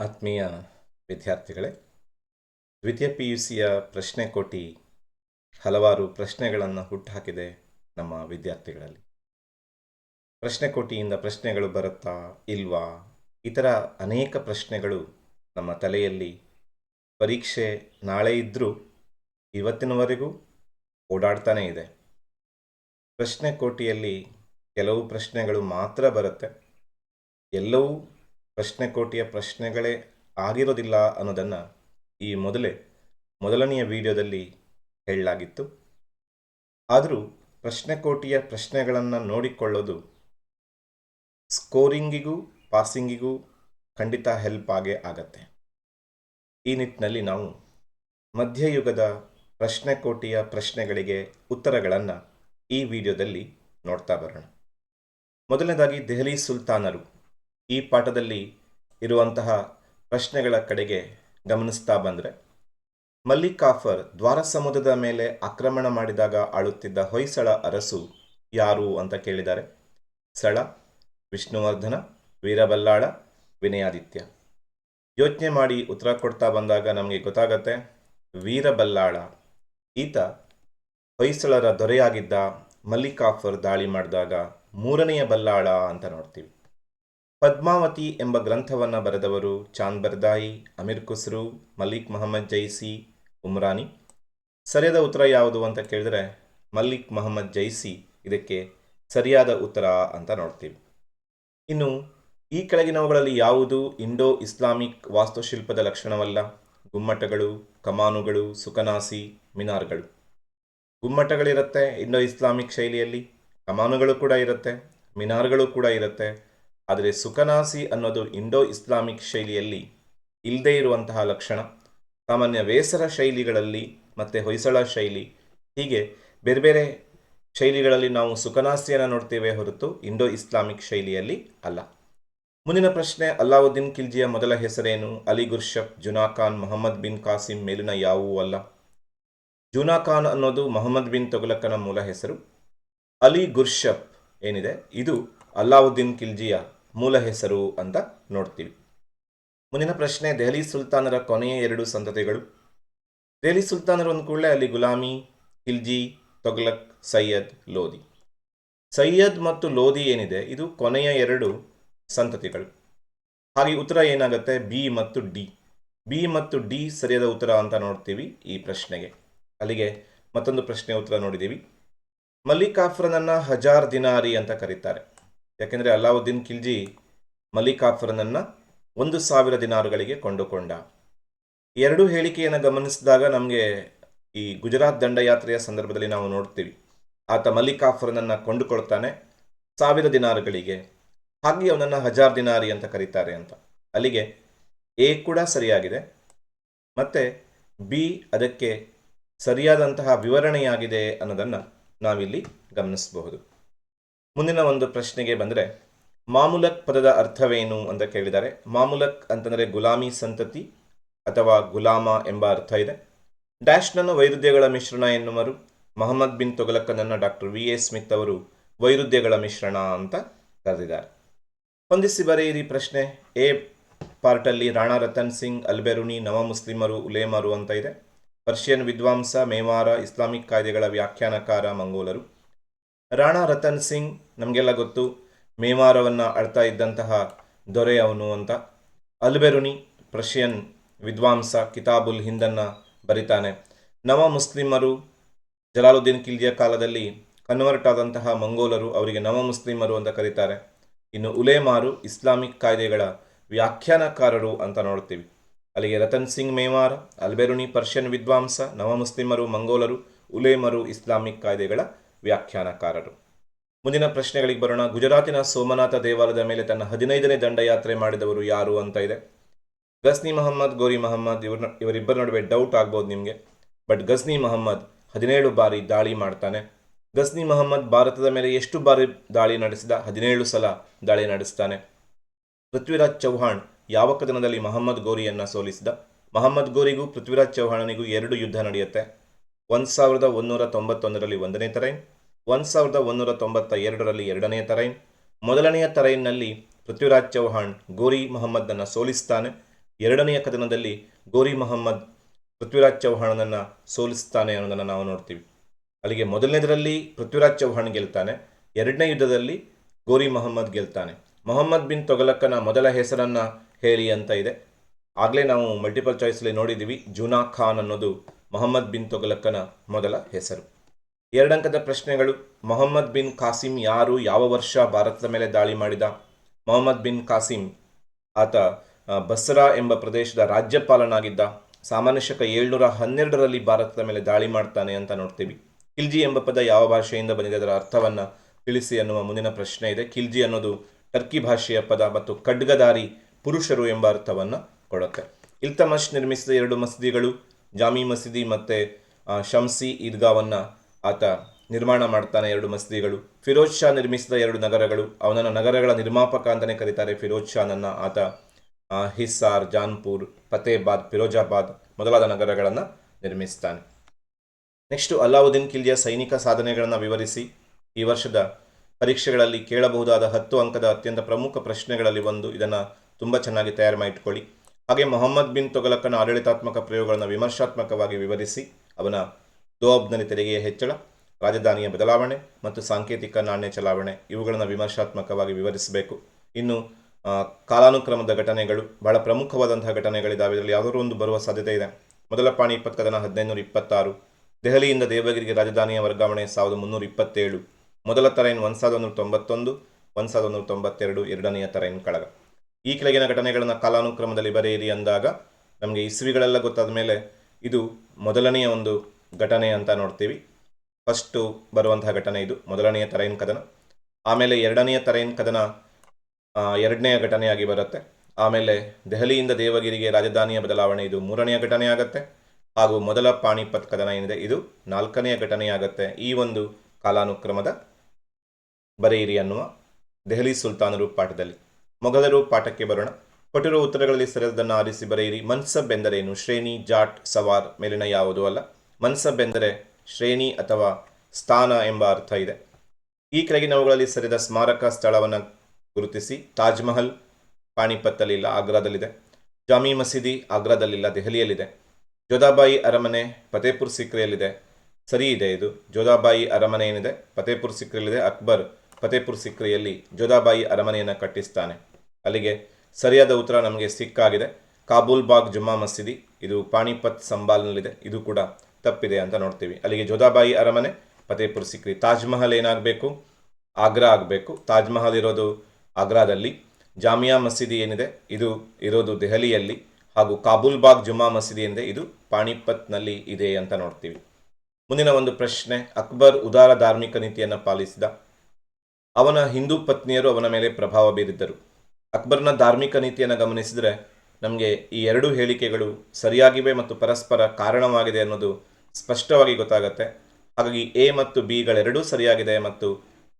ಆತ್ಮೀಯ ವಿದ್ಯಾರ್ಥಿಗಳೇ, ದ್ವಿತೀಯ ಪಿ ಯು ಸಿಯ ಪ್ರಶ್ನೆ ಕೋಟಿ ಹಲವಾರು ಪ್ರಶ್ನೆಗಳನ್ನು ಹುಟ್ಟುಹಾಕಿದೆ ನಮ್ಮ ವಿದ್ಯಾರ್ಥಿಗಳಲ್ಲಿ. ಪ್ರಶ್ನೆ ಕೋಟಿಯಿಂದ ಪ್ರಶ್ನೆಗಳು ಬರುತ್ತಾ ಇಲ್ವಾ? ಇತರ ಅನೇಕ ಪ್ರಶ್ನೆಗಳು ನಮ್ಮ ತಲೆಯಲ್ಲಿ. ಪರೀಕ್ಷೆ ನಾಳೆ ಇದ್ದರೂ ಇವತ್ತಿನವರೆಗೂ ಓಡಾಡ್ತಾನೇ ಇದೆ. ಪ್ರಶ್ನೆ ಕೋಟಿಯಲ್ಲಿ ಕೆಲವು ಪ್ರಶ್ನೆಗಳು ಮಾತ್ರ ಬರುತ್ತೆ. ಎಲ್ಲವೂ ಪ್ರಶ್ನೆ ಕೋಟಿಯ ಪ್ರಶ್ನೆಗಳೇ ಆಗಿರೋದಿಲ್ಲ ಅನ್ನೋದನ್ನು ಈ ಮೊದಲೇ, ಮೊದಲನೆಯ ವಿಡಿಯೋದಲ್ಲಿ ಹೇಳಲಾಗಿತ್ತು. ಆದರೂ ಪ್ರಶ್ನೆ ಕೋಟಿಯ ಪ್ರಶ್ನೆಗಳನ್ನು ನೋಡಿಕೊಳ್ಳೋದು ಸ್ಕೋರಿಂಗಿಗೂ, ಪಾಸಿಂಗಿಗೂ ಖಂಡಿತ ಹೆಲ್ಪ್ ಆಗೇ ಆಗತ್ತೆ. ಈ ನಿಟ್ಟಿನಲ್ಲಿ ನಾವು ಮಧ್ಯಯುಗದ ಪ್ರಶ್ನೆ ಕೋಟಿಯ ಪ್ರಶ್ನೆಗಳಿಗೆ ಉತ್ತರಗಳನ್ನು ಈ ವಿಡಿಯೋದಲ್ಲಿ ನೋಡ್ತಾ ಬರೋಣ. ಮೊದಲನೇದಾಗಿ ದೆಹಲಿ ಸುಲ್ತಾನರು. ಈ ಪಾಠದಲ್ಲಿ ಇರುವಂತಹ ಪ್ರಶ್ನೆಗಳ ಕಡೆಗೆ ಗಮನಿಸ್ತಾ ಬಂದರೆ, ಮಲ್ಲಿಕಾಫರ್ ದ್ವಾರಸಮುದ್ರದ ಮೇಲೆ ಆಕ್ರಮಣ ಮಾಡಿದಾಗ ಆಳುತ್ತಿದ್ದ ಹೊಯ್ಸಳ ಅರಸು ಯಾರು ಅಂತ ಕೇಳಿದ್ದಾರೆ. ಸಳ, ವಿಷ್ಣುವರ್ಧನ, ವೀರಬಲ್ಲಾಳ, ವಿನಯಾದಿತ್ಯ. ಯೋಚನೆ ಮಾಡಿ ಉತ್ತರ ಕೊಡ್ತಾ ಬಂದಾಗ ನಮಗೆ ಗೊತ್ತಾಗತ್ತೆ, ವೀರಬಲ್ಲಾಳ. ಈತ ಹೊಯ್ಸಳರ ದೊರೆಯಾಗಿದ್ದ ಮಲ್ಲಿಕಾಫರ್ ದಾಳಿ ಮಾಡಿದಾಗ ಮೂರನೆಯ ಬಲ್ಲಾಳ ಅಂತ ನೋಡ್ತೀವಿ. ಪದ್ಮಾವತಿ ಎಂಬ ಗ್ರಂಥವನ್ನು ಬರೆದವರು ಚಾಂದ್ ಬರ್ದಾಯಿ, ಅಮೀರ್ ಖುಸ್ರು ಮಲ್ಲಿಕ್ ಮೊಹಮ್ಮದ್ ಜೈಸಿ, ಉಮ್ರಾನಿ. ಸರಿಯಾದ ಉತ್ತರ ಯಾವುದು ಅಂತ ಕೇಳಿದ್ರೆ ಮಲ್ಲಿಕ್ ಮೊಹಮ್ಮದ್ ಜೈಸಿ ಇದಕ್ಕೆ ಸರಿಯಾದ ಉತ್ತರ ಅಂತ ನೋಡ್ತೀವಿ. ಇನ್ನು, ಈ ಕೆಳಗಿನವುಗಳಲ್ಲಿ ಯಾವುದು ಇಂಡೋ ಇಸ್ಲಾಮಿಕ್ ವಾಸ್ತುಶಿಲ್ಪದ ಲಕ್ಷಣವಲ್ಲ? ಗುಮ್ಮಟಗಳು, ಕಮಾನುಗಳು, ಸುಕನಾಸಿ, ಮಿನಾರ್ಗಳು. ಗುಮ್ಮಟಗಳಿರುತ್ತೆ ಇಂಡೋ ಇಸ್ಲಾಮಿಕ್ ಶೈಲಿಯಲ್ಲಿ, ಕಮಾನುಗಳು ಕೂಡ ಇರುತ್ತೆ, ಮಿನಾರ್ಗಳು ಕೂಡ ಇರುತ್ತೆ ಆದರೆ ಸುಕನಾಸಿ ಅನ್ನೋದು ಇಂಡೋ ಇಸ್ಲಾಮಿಕ್ ಶೈಲಿಯಲ್ಲಿ ಇಲ್ಲದೇ ಇರುವಂತಹ ಲಕ್ಷಣ. ಸಾಮಾನ್ಯ ವೇಸರ ಶೈಲಿಗಳಲ್ಲಿ ಮತ್ತು ಹೊಯ್ಸಳ ಶೈಲಿ, ಹೀಗೆ ಬೇರೆ ಬೇರೆ ಶೈಲಿಗಳಲ್ಲಿ ನಾವು ಸುಖನಾಸಿಯನ್ನು ನೋಡ್ತೇವೆ ಹೊರತು ಇಂಡೋ ಇಸ್ಲಾಮಿಕ್ ಶೈಲಿಯಲ್ಲಿ ಅಲ್ಲ. ಮುಂದಿನ ಪ್ರಶ್ನೆ, ಅಲ್ಲಾವುದ್ದೀನ್ ಖಿಲ್ಜಿಯ ಮೊದಲ ಹೆಸರೇನು? ಅಲಿ ಗುರ್ಷಫ್ ಜುನಾ ಖಾನ್, ಮೊಹಮ್ಮದ್ ಬಿನ್ ಕಾಸಿಂ ಮೇಲಿನ ಯಾವುವೂ ಅಲ್ಲ. ಜುನಾ ಖಾನ್ ಅನ್ನೋದು ಮೊಹಮ್ಮದ್ ಬಿನ್ ತೊಗಲಕ್ಕನ ಮೂಲ ಹೆಸರು. ಅಲಿ ಗುರ್ಷಫ್ ಏನಿದೆ? ಇದು ಅಲ್ಲಾವುದ್ದೀನ್ ಖಿಲ್ಜಿಯ ಮೂಲ ಹೆಸರು ಅಂತ ನೋಡ್ತೀವಿ. ಮುಂದಿನ ಪ್ರಶ್ನೆ, ದೆಹಲಿ ಸುಲ್ತಾನರ ಕೊನೆಯ ಎರಡು ಸಂತತಿಗಳು. ದೆಹಲಿ ಸುಲ್ತಾನರು ಒಂದು ಕೂಡಲೇ ಅಲ್ಲಿ ಗುಲಾಮಿ, ಖಿಲ್ಜಿ, ತೊಗ್ಲಕ್, ಸೈಯದ್ ಲೋಧಿ ಸೈಯದ್ ಮತ್ತು ಲೋಧಿ ಏನಿದೆ? ಇದು ಕೊನೆಯ ಎರಡು ಸಂತತಿಗಳು. ಹಾಗೆ ಉತ್ತರ ಏನಾಗುತ್ತೆ? ಬಿ ಮತ್ತು ಡಿ. ಬಿ ಮತ್ತು ಡಿ ಸರಿಯಾದ ಉತ್ತರ ಅಂತ ನೋಡ್ತೀವಿ ಈ ಪ್ರಶ್ನೆಗೆ. ಅಲ್ಲಿಗೆ ಮತ್ತೊಂದು ಪ್ರಶ್ನೆ ಉತ್ತರ ನೋಡಿದ್ದೀವಿ. ಮಲ್ಲಿಕಾಫ್ರನನ್ನು ಹಜಾರ್ ದಿನಾರಿ ಅಂತ ಕರೀತಾರೆ. ಯಾಕೆಂದರೆ ಅಲಾವುದ್ದೀನ್ ಖಿಲ್ಜಿ ಮಲ್ಲಿಕಾಫ್ರನನ್ನು ಒಂದು ಸಾವಿರ ದಿನಾರುಗಳಿಗೆ ಕೊಂಡುಕೊಂಡ. ಎರಡೂ ಹೇಳಿಕೆಯನ್ನು ಗಮನಿಸಿದಾಗ ನಮಗೆ ಈ ಗುಜರಾತ್ ದಂಡಯಾತ್ರೆಯ ಸಂದರ್ಭದಲ್ಲಿ ನಾವು ನೋಡ್ತೀವಿ. ಆತ ಮಲ್ಲಿಕಾಫ್ರನನ್ನು ಕೊಂಡುಕೊಳ್ತಾನೆ ಸಾವಿರ ದಿನಾರುಗಳಿಗೆ. ಹಾಗೆ ಅವನನ್ನು ಹಜಾರ್ ದಿನಾರಿ ಅಂತ ಕರೀತಾರೆ ಅಂತ. ಅಲ್ಲಿಗೆ ಎ ಕೂಡ ಸರಿಯಾಗಿದೆ. ಮತ್ತು ಬಿ ಅದಕ್ಕೆ ಸರಿಯಾದಂತಹ ವಿವರಣೆಯಾಗಿದೆ ಅನ್ನೋದನ್ನು ನಾವಿಲ್ಲಿ ಗಮನಿಸಬಹುದು. ಮುಂದಿನ ಒಂದು ಪ್ರಶ್ನೆಗೆ ಬಂದರೆ, ಮಾಮೂಲಕ್ ಪದದ ಅರ್ಥವೇನು ಅಂತ ಕೇಳಿದ್ದಾರೆ. ಮಾಮೂಲಕ್ ಅಂತಂದರೆ ಗುಲಾಮಿ ಸಂತತಿ ಅಥವಾ ಗುಲಾಮ ಎಂಬ ಅರ್ಥ ಇದೆ. ಡ್ಯಾಶ್ನನ್ನು ವೈರುಧ್ಯಗಳ ಮಿಶ್ರಣ ಎನ್ನುವರು. ಮೊಹಮ್ಮದ್ ಬಿನ್ ತೊಗಲಕ್ಕನನ್ನು ಡಾಕ್ಟರ್ ವಿ ಎ ಸ್ಮಿತ್ ಅವರು ವೈರುಧ್ಯಗಳ ಮಿಶ್ರಣ ಅಂತ ಕರೆದಿದ್ದಾರೆ. ಹೊಂದಿಸಿ ಬರೆಯಿರಿ ಪ್ರಶ್ನೆ. ಎ ಪಾರ್ಟಲ್ಲಿ ರಾಣಾ ರತನ್ ಸಿಂಗ್, ಅಲ್ಬೆರುನಿ, ನವ ಮುಸ್ಲಿಮರು, ಉಲೇಮರು ಅಂತ ಇದೆ. ಪರ್ಷಿಯನ್ ವಿದ್ವಾಂಸ, ಮೇವಾರ, ಇಸ್ಲಾಮಿಕ್ ಕಾಯ್ದೆಗಳ ವ್ಯಾಖ್ಯಾನಕಾರ, ಮಂಗೋಲರು. ರಾಣಾ ರತನ್ ಸಿಂಗ್ ನಮಗೆಲ್ಲ ಗೊತ್ತು, ಮೇವಾರವನ್ನು ಆಳ್ತಾ ಇದ್ದಂತಹ ದೊರೆ ಅವನು ಅಂತ. ಅಲ್ಬೆರುನಿ ಪ್ರಷಿಯನ್, ವಿದ್ವಾಂಸ, ಕಿತಾಬುಲ್ ಹಿಂದನ್ನು ಬರಿತಾನೆ. ನವ ಮುಸ್ಲಿಮರು, ಜಲಾಲುದ್ದೀನ್ ಖಿಲ್ಜಿಯ ಕಾಲದಲ್ಲಿ ಕನ್ವರ್ಟ್ ಆದಂತಹ ಮಂಗೋಲರು ಅವರಿಗೆ ನವ ಮುಸ್ಲಿಮರು ಅಂತ ಕರೀತಾರೆ. ಇನ್ನು ಉಲೇಮಾರು ಇಸ್ಲಾಮಿಕ್ ಕಾಯ್ದೆಗಳ ವ್ಯಾಖ್ಯಾನಕಾರರು ಅಂತ ನೋಡ್ತೀವಿ. ಅಲ್ಲಿಗೆ ರತನ್ ಸಿಂಗ್ ಮೇವಾರ ಅಲ್ಬೆರುನಿ ಪರ್ಷಿಯನ್ ವಿದ್ವಾಂಸ, ನವ ಮುಸ್ಲಿಮರು, ಮಂಗೋಲರು, ಉಲೇಮರು ಇಸ್ಲಾಮಿಕ್ ಕಾಯ್ದೆಗಳ ವ್ಯಾಖ್ಯಾನಕಾರರು. ಮುಂದಿನ ಪ್ರಶ್ನೆಗಳಿಗೆ ಬರೋಣ. ಗುಜರಾತಿನ ಸೋಮನಾಥ ದೇವಾಲಯದ ಮೇಲೆ ತನ್ನ ಹದಿನೈದನೇ ದಂಡಯಾತ್ರೆ ಮಾಡಿದವರು ಯಾರು ಅಂತ ಇದೆ. ಗಸ್ನಿ ಮಹಮ್ಮದ್, ಗೋರಿ ಮಹಮ್ಮದ್ ಇವ್ರ ಇವರಿಬ್ಬರ ನಡುವೆ ಡೌಟ್ ಆಗ್ಬೋದು ನಿಮಗೆ. ಬಟ್ ಗಸ್ನಿ ಮಹಮ್ಮದ್ ಹದಿನೇಳು ಬಾರಿ ದಾಳಿ ಮಾಡ್ತಾನೆ. ಗಸ್ನಿ ಮಹಮ್ಮದ್ ಭಾರತದ ಮೇಲೆ ಎಷ್ಟು ಬಾರಿ ದಾಳಿ ನಡೆಸಿದ? ಹದಿನೇಳು ಸಲ ದಾಳಿ ನಡೆಸ್ತಾನೆ. ಪೃಥ್ವಿರಾಜ್ ಚೌಹಾಣ್ ಯಾವ ಕದನದಲ್ಲಿ ಮಹಮ್ಮದ್ ಗೋರಿಯನ್ನು ಸೋಲಿಸಿದ? ಮಹಮ್ಮದ್ ಗೋರಿಗೂ ಪೃಥ್ವಿರಾಜ್ ಚೌಹಾಣನಿಗೂ ಎರಡು ಯುದ್ಧ ನಡೆಯುತ್ತೆ. ಒಂದು ಸಾವಿರದ ಒಂದೂರ ತೊಂಬತ್ತೊಂದರಲ್ಲಿ ಒಂದನೇ ತರೈನ್, ಒಂದು ಸಾವಿರದ ಒಂದೂರ ತೊಂಬತ್ತ ಎರಡರಲ್ಲಿ ಎರಡನೇ ತರೈನ್, ಮೊದಲನೆಯ ತರೈನ್ನಲ್ಲಿ ಪೃಥ್ವಿರಾಜ್ ಚೌಹಾಣ್ ಗೋರಿ ಮೊಹಮ್ಮದನ್ನು ಸೋಲಿಸ್ತಾನೆ, ಎರಡನೆಯ ಕದನದಲ್ಲಿ ಗೋರಿ ಮೊಹಮ್ಮದ್ ಪೃಥ್ವಿರಾಜ್ ಚೌಹಾಣನನ್ನು ಸೋಲಿಸ್ತಾನೆ ಅನ್ನೋದನ್ನು ನಾವು ನೋಡ್ತೀವಿ. ಅಲ್ಲಿಗೆ ಮೊದಲನೇದರಲ್ಲಿ ಪೃಥ್ವಿರಾಜ್ ಚೌಹಾಣ್ ಗೆಲ್ತಾನೆ, ಎರಡನೇ ಯುದ್ಧದಲ್ಲಿ ಗೋರಿ ಮೊಹಮ್ಮದ್ ಗೆಲ್ತಾನೆ. ಮೊಹಮ್ಮದ್ ಬಿನ್ ತೊಗಲಕ್ಕನ ಮೊದಲ ಹೆಸರನ್ನು ಹೇಳಿ ಅಂತ ಇದೆ. ಆಗಲೇ ನಾವು ಮಲ್ಟಿಪಲ್ ಚಾಯ್ಸಲ್ಲಿ ನೋಡಿದ್ದೀವಿ ಜೂನಾ ಖಾನ್ ಅನ್ನೋದು ಮೊಹಮ್ಮದ್ ಬಿನ್ ತೊಗಲಕ್ಕನ ಮೊದಲ ಹೆಸರು. ಎರಡಂಕದ ಪ್ರಶ್ನೆಗಳು, ಮೊಹಮ್ಮದ್ ಬಿನ್ ಕಾಸಿಂ ಯಾರು, ಯಾವ ವರ್ಷ ಭಾರತದ ಮೇಲೆ ದಾಳಿ ಮಾಡಿದ? ಮೊಹಮ್ಮದ್ ಬಿನ್ ಕಾಸಿಂ ಆತ ಬಸ್ರಾ ಎಂಬ ಪ್ರದೇಶದ ರಾಜ್ಯಪಾಲನಾಗಿದ್ದ. ಸಾಮಾನ್ಯ ಶಕ ಏಳ್ನೂರ ಹನ್ನೆರಡರಲ್ಲಿ ಭಾರತದ ಮೇಲೆ ದಾಳಿ ಮಾಡ್ತಾನೆ ಅಂತ ನೋಡ್ತೀವಿ. ಖಿಲ್ಜಿ ಎಂಬ ಪದ ಯಾವ ಭಾಷೆಯಿಂದ ಬಂದಿದೆ ಅದರ ಅರ್ಥವನ್ನು ತಿಳಿಸಿ ಅನ್ನುವ ಮುಂದಿನ ಪ್ರಶ್ನೆ ಇದೆ. ಖಿಲ್ಜಿ ಅನ್ನೋದು ಟರ್ಕಿ ಭಾಷೆಯ ಪದ ಮತ್ತು ಖಡ್ಗದಾರಿ ಪುರುಷರು ಎಂಬ ಅರ್ಥವನ್ನು ಕೊಡುತ್ತೆ. ಇಲ್ತಮಶ್ ನಿರ್ಮಿಸಿದ ಎರಡು ಮಸೀದಿಗಳು ಜಾಮಿ ಮಸೀದಿ ಮತ್ತು ಶಂಸಿ ಈದ್ಗಾವನ್ನು ಆತ ನಿರ್ಮಾಣ ಮಾಡ್ತಾನೆ ಎರಡು ಮಸೀದಿಗಳು. ಫಿರೋಜ್ ಶಾ ನಿರ್ಮಿಸಿದ ಎರಡು ನಗರಗಳು. ಅವನನ್ನು ನಗರಗಳ ನಿರ್ಮಾಪಕ ಅಂತಲೇ ಕರೀತಾರೆ ಫಿರೋಜ್ ಶಾನನ್ನು ಆತ. ಹಿಸ್ಸಾರ್, ಜಾನ್ಪುರ್, ಫತೇಬಾದ್, ಫಿರೋಜಾಬಾದ್ ಮೊದಲಾದ ನಗರಗಳನ್ನು ನಿರ್ಮಿಸ್ತಾನೆ. ನೆಕ್ಸ್ಟು ಅಲ್ಲಾವುದ್ದೀನ್ ಖಿಲ್ಜಿಯ ಸೈನಿಕ ಸಾಧನೆಗಳನ್ನು ವಿವರಿಸಿ. ಈ ವರ್ಷದ ಪರೀಕ್ಷೆಗಳಲ್ಲಿ ಕೇಳಬಹುದಾದ ಹತ್ತು ಅಂಕದ ಅತ್ಯಂತ ಪ್ರಮುಖ ಪ್ರಶ್ನೆಗಳಲ್ಲಿ ಒಂದು. ಇದನ್ನು ತುಂಬ ಚೆನ್ನಾಗಿ ತಯಾರು ಮಾಡಿಟ್ಕೊಳ್ಳಿ. ಹಾಗೆ ಮೊಹಮ್ಮದ್ ಬಿನ್ ತೊಗಲಕ್ಕನ ಆಡಳಿತಾತ್ಮಕ ಪ್ರಯೋಗಗಳನ್ನು ವಿಮರ್ಶಾತ್ಮಕವಾಗಿ ವಿವರಿಸಿ ಅವನ ದೋಬ್ನಲ್ಲಿ ತೆರಿಗೆಯ ಹೆಚ್ಚಳ, ರಾಜಧಾನಿಯ ಬದಲಾವಣೆ ಮತ್ತು ಸಾಂಕೇತಿಕ ನಾಣ್ಯ ಚಲಾವಣೆ ಇವುಗಳನ್ನು ವಿಮರ್ಶಾತ್ಮಕವಾಗಿ ವಿವರಿಸಬೇಕು. ಇನ್ನು ಕಾಲಾನುಕ್ರಮದ ಘಟನೆಗಳು, ಬಹಳ ಪ್ರಮುಖವಾದಂತಹ ಘಟನೆಗಳಿದ್ದಾವೆ ಇದರಲ್ಲಿ ಯಾವುದಾದ್ರೂ ಒಂದು ಬರುವ ಸಾಧ್ಯತೆ ಇದೆ. ಮೊದಲ ಪಾಣಿಪತ್ ಕದನ ಹದಿನೈದುನೂರ ಇಪ್ಪತ್ತಾರು ದೆಹಲಿಯಿಂದ ದೇವಗಿರಿಗೆ ರಾಜಧಾನಿಯ ವರ್ಗಾವಣೆ ಸಾವಿರದ ಮುನ್ನೂರ ಇಪ್ಪತ್ತೇಳು ಮೊದಲ ತರೈನ್ ಒಂದು ಸಾವಿರದ ಒಂದು ತೊಂಬತ್ತೊಂದು ಒಂದು ಸಾವಿರದ ಒಂದು ತೊಂಬತ್ತೆರಡು ಎರಡನೆಯ ತರೈನ್ ಕಳಗ. ಈ ಕೆಳಗಿನ ಘಟನೆಗಳನ್ನು ಕಾಲಾನುಕ್ರಮದಲ್ಲಿ ಬರೆಯಿರಿ ಅಂದಾಗ ನಮಗೆ ಇಸ್ವಿಗಳೆಲ್ಲ ಗೊತ್ತಾದ ಮೇಲೆ ಇದು ಮೊದಲನೆಯ ಒಂದು ಘಟನೆ ಅಂತ ನೋಡ್ತೀವಿ. ಫಸ್ಟು ಬರುವಂತಹ ಘಟನೆ ಇದು, ಮೊದಲನೆಯ ತರೈನ್ ಕದನ. ಆಮೇಲೆ ಎರಡನೆಯ ತರೈನ್ ಕದನ ಎರಡನೆಯ ಘಟನೆಯಾಗಿ ಬರುತ್ತೆ. ಆಮೇಲೆ ದೆಹಲಿಯಿಂದ ದೇವಗಿರಿಗೆ ರಾಜಧಾನಿಯ ಬದಲಾವಣೆ ಇದು ಮೂರನೆಯ ಘಟನೆ ಆಗುತ್ತೆ. ಹಾಗೂ ಮೊದಲ ಪಾಣಿಪತ್ ಕದನ ಏನಿದೆ, ಇದು ನಾಲ್ಕನೆಯ ಘಟನೆಯಾಗುತ್ತೆ ಈ ಒಂದು ಕಾಲಾನುಕ್ರಮದ ಬರೆಯಿರಿ ಅನ್ನುವ ದೆಹಲಿ ಸುಲ್ತಾನರು ಪಾಠದಲ್ಲಿ. ಮೊಘಲರು ಪಾಠಕ್ಕೆ ಬರೋಣ. ಕೊಟ್ಟಿರುವ ಉತ್ತರಗಳಲ್ಲಿ ಸರಿಯಾದನ್ನು ಆರಿಸಿ ಬರೆಯಿರಿ. ಮನ್ಸಬ್ ಎಂದರೇನು? ಶ್ರೇಣಿ, ಜಾಟ್, ಸವಾರ್ ಮೇಲಿನ ಯಾವುದೂ ಅಲ್ಲ. ಮನ್ಸಬ್ ಎಂದರೆ ಶ್ರೇಣಿ ಅಥವಾ ಸ್ಥಾನ ಎಂಬ ಅರ್ಥ ಇದೆ. ಈ ಕೆಳಗಿನವುಗಳಲ್ಲಿ ಸರಿದ ಸ್ಮಾರಕ ಸ್ಥಳವನ್ನು ಗುರುತಿಸಿ. ತಾಜ್ಮಹಲ್ ಪಾಣಿಪತ್ತಲ್ಲಿಲ್ಲ ಆಗ್ರಾದಲ್ಲಿದೆ. ಜಾಮಿ ಮಸೀದಿ ಆಗ್ರಾದಲ್ಲಿಲ್ಲ, ದೆಹಲಿಯಲ್ಲಿದೆ. ಜೋಧಾಬಾಯಿ ಅರಮನೆ, ಫತೇಪುರ್ ಸಿಕ್ರಿಯಲ್ಲಿದೆ. ಸರಿ ಇದೆ ಇದು. ಜೋಧಾಬಾಯಿ ಅರಮನೆ ಏನಿದೆ? ಫತೇಪುರ್ ಸಿಕ್ರಿಯಲ್ಲಿದೆ. ಅಕ್ಬರ್ ಫತೇಪುರ್ ಸಿಕ್ರಿಯಲ್ಲಿ ಜೋಧಾಬಾಯಿ ಅರಮನೆಯನ್ನು ಕಟ್ಟಿಸ್ತಾನೆ. ಅಲ್ಲಿಗೆ ಸರಿಯಾದ ಉತ್ತರ ನಮಗೆ ಸಿಕ್ಕಾಗಿದೆ. ಕಾಬೂಲ್ ಬಾಗ್ ಜುಮ್ಮಾ ಮಸೀದಿ, ಇದು ಪಾಣಿಪತ್ ಸಂಬಾಲ್ನಲ್ಲಿದೆ. ಇದು ಕೂಡ ತಪ್ಪಿದೆ ಅಂತ ನೋಡ್ತೀವಿ. ಅಲ್ಲಿಗೆ ಜೋಧಾಬಾಯಿ ಅರಮನೆ, ಫತೇಪುರ್ ಸಿಕ್ರಿ. ತಾಜ್ ಮಹಲ್ ಏನಾಗಬೇಕು? ಆಗ್ರಾ ಆಗಬೇಕು. ತಾಜ್ ಮಹಲ್ ಇರೋದು ಆಗ್ರಾದಲ್ಲಿ. ಜಾಮಿಯಾ ಮಸೀದಿ ಏನಿದೆ? ಇದು ಇರೋದು ದೆಹಲಿಯಲ್ಲಿ. ಹಾಗೂ ಕಾಬೂಲ್ ಬಾಗ್ ಜುಮ್ಮಾ ಮಸೀದಿ ಎಂದೇ ಇದು ಪಾಣಿಪತ್ನಲ್ಲಿ ಇದೆ ಅಂತ ನೋಡ್ತೀವಿ. ಮುಂದಿನ ಒಂದು ಪ್ರಶ್ನೆ, ಅಕ್ಬರ್ ಉದಾರ ಧಾರ್ಮಿಕ ನೀತಿಯನ್ನು ಪಾಲಿಸಿದ. ಅವನ ಹಿಂದೂ ಪತ್ನಿಯರು ಅವನ ಮೇಲೆ ಪ್ರಭಾವ ಬೀರಿದ್ದರು. ಅಕ್ಬರ್ನ ಧಾರ್ಮಿಕ ನೀತಿಯನ್ನು ಗಮನಿಸಿದರೆ ನಮಗೆ ಈ ಎರಡೂ ಹೇಳಿಕೆಗಳು ಸರಿಯಾಗಿವೆ ಮತ್ತು ಪರಸ್ಪರ ಕಾರಣವಾಗಿದೆ ಅನ್ನೋದು ಸ್ಪಷ್ಟವಾಗಿ ಗೊತ್ತಾಗುತ್ತೆ. ಹಾಗಾಗಿ ಎ ಮತ್ತು ಬಿಗಳೆರಡೂ ಸರಿಯಾಗಿದೆ ಮತ್ತು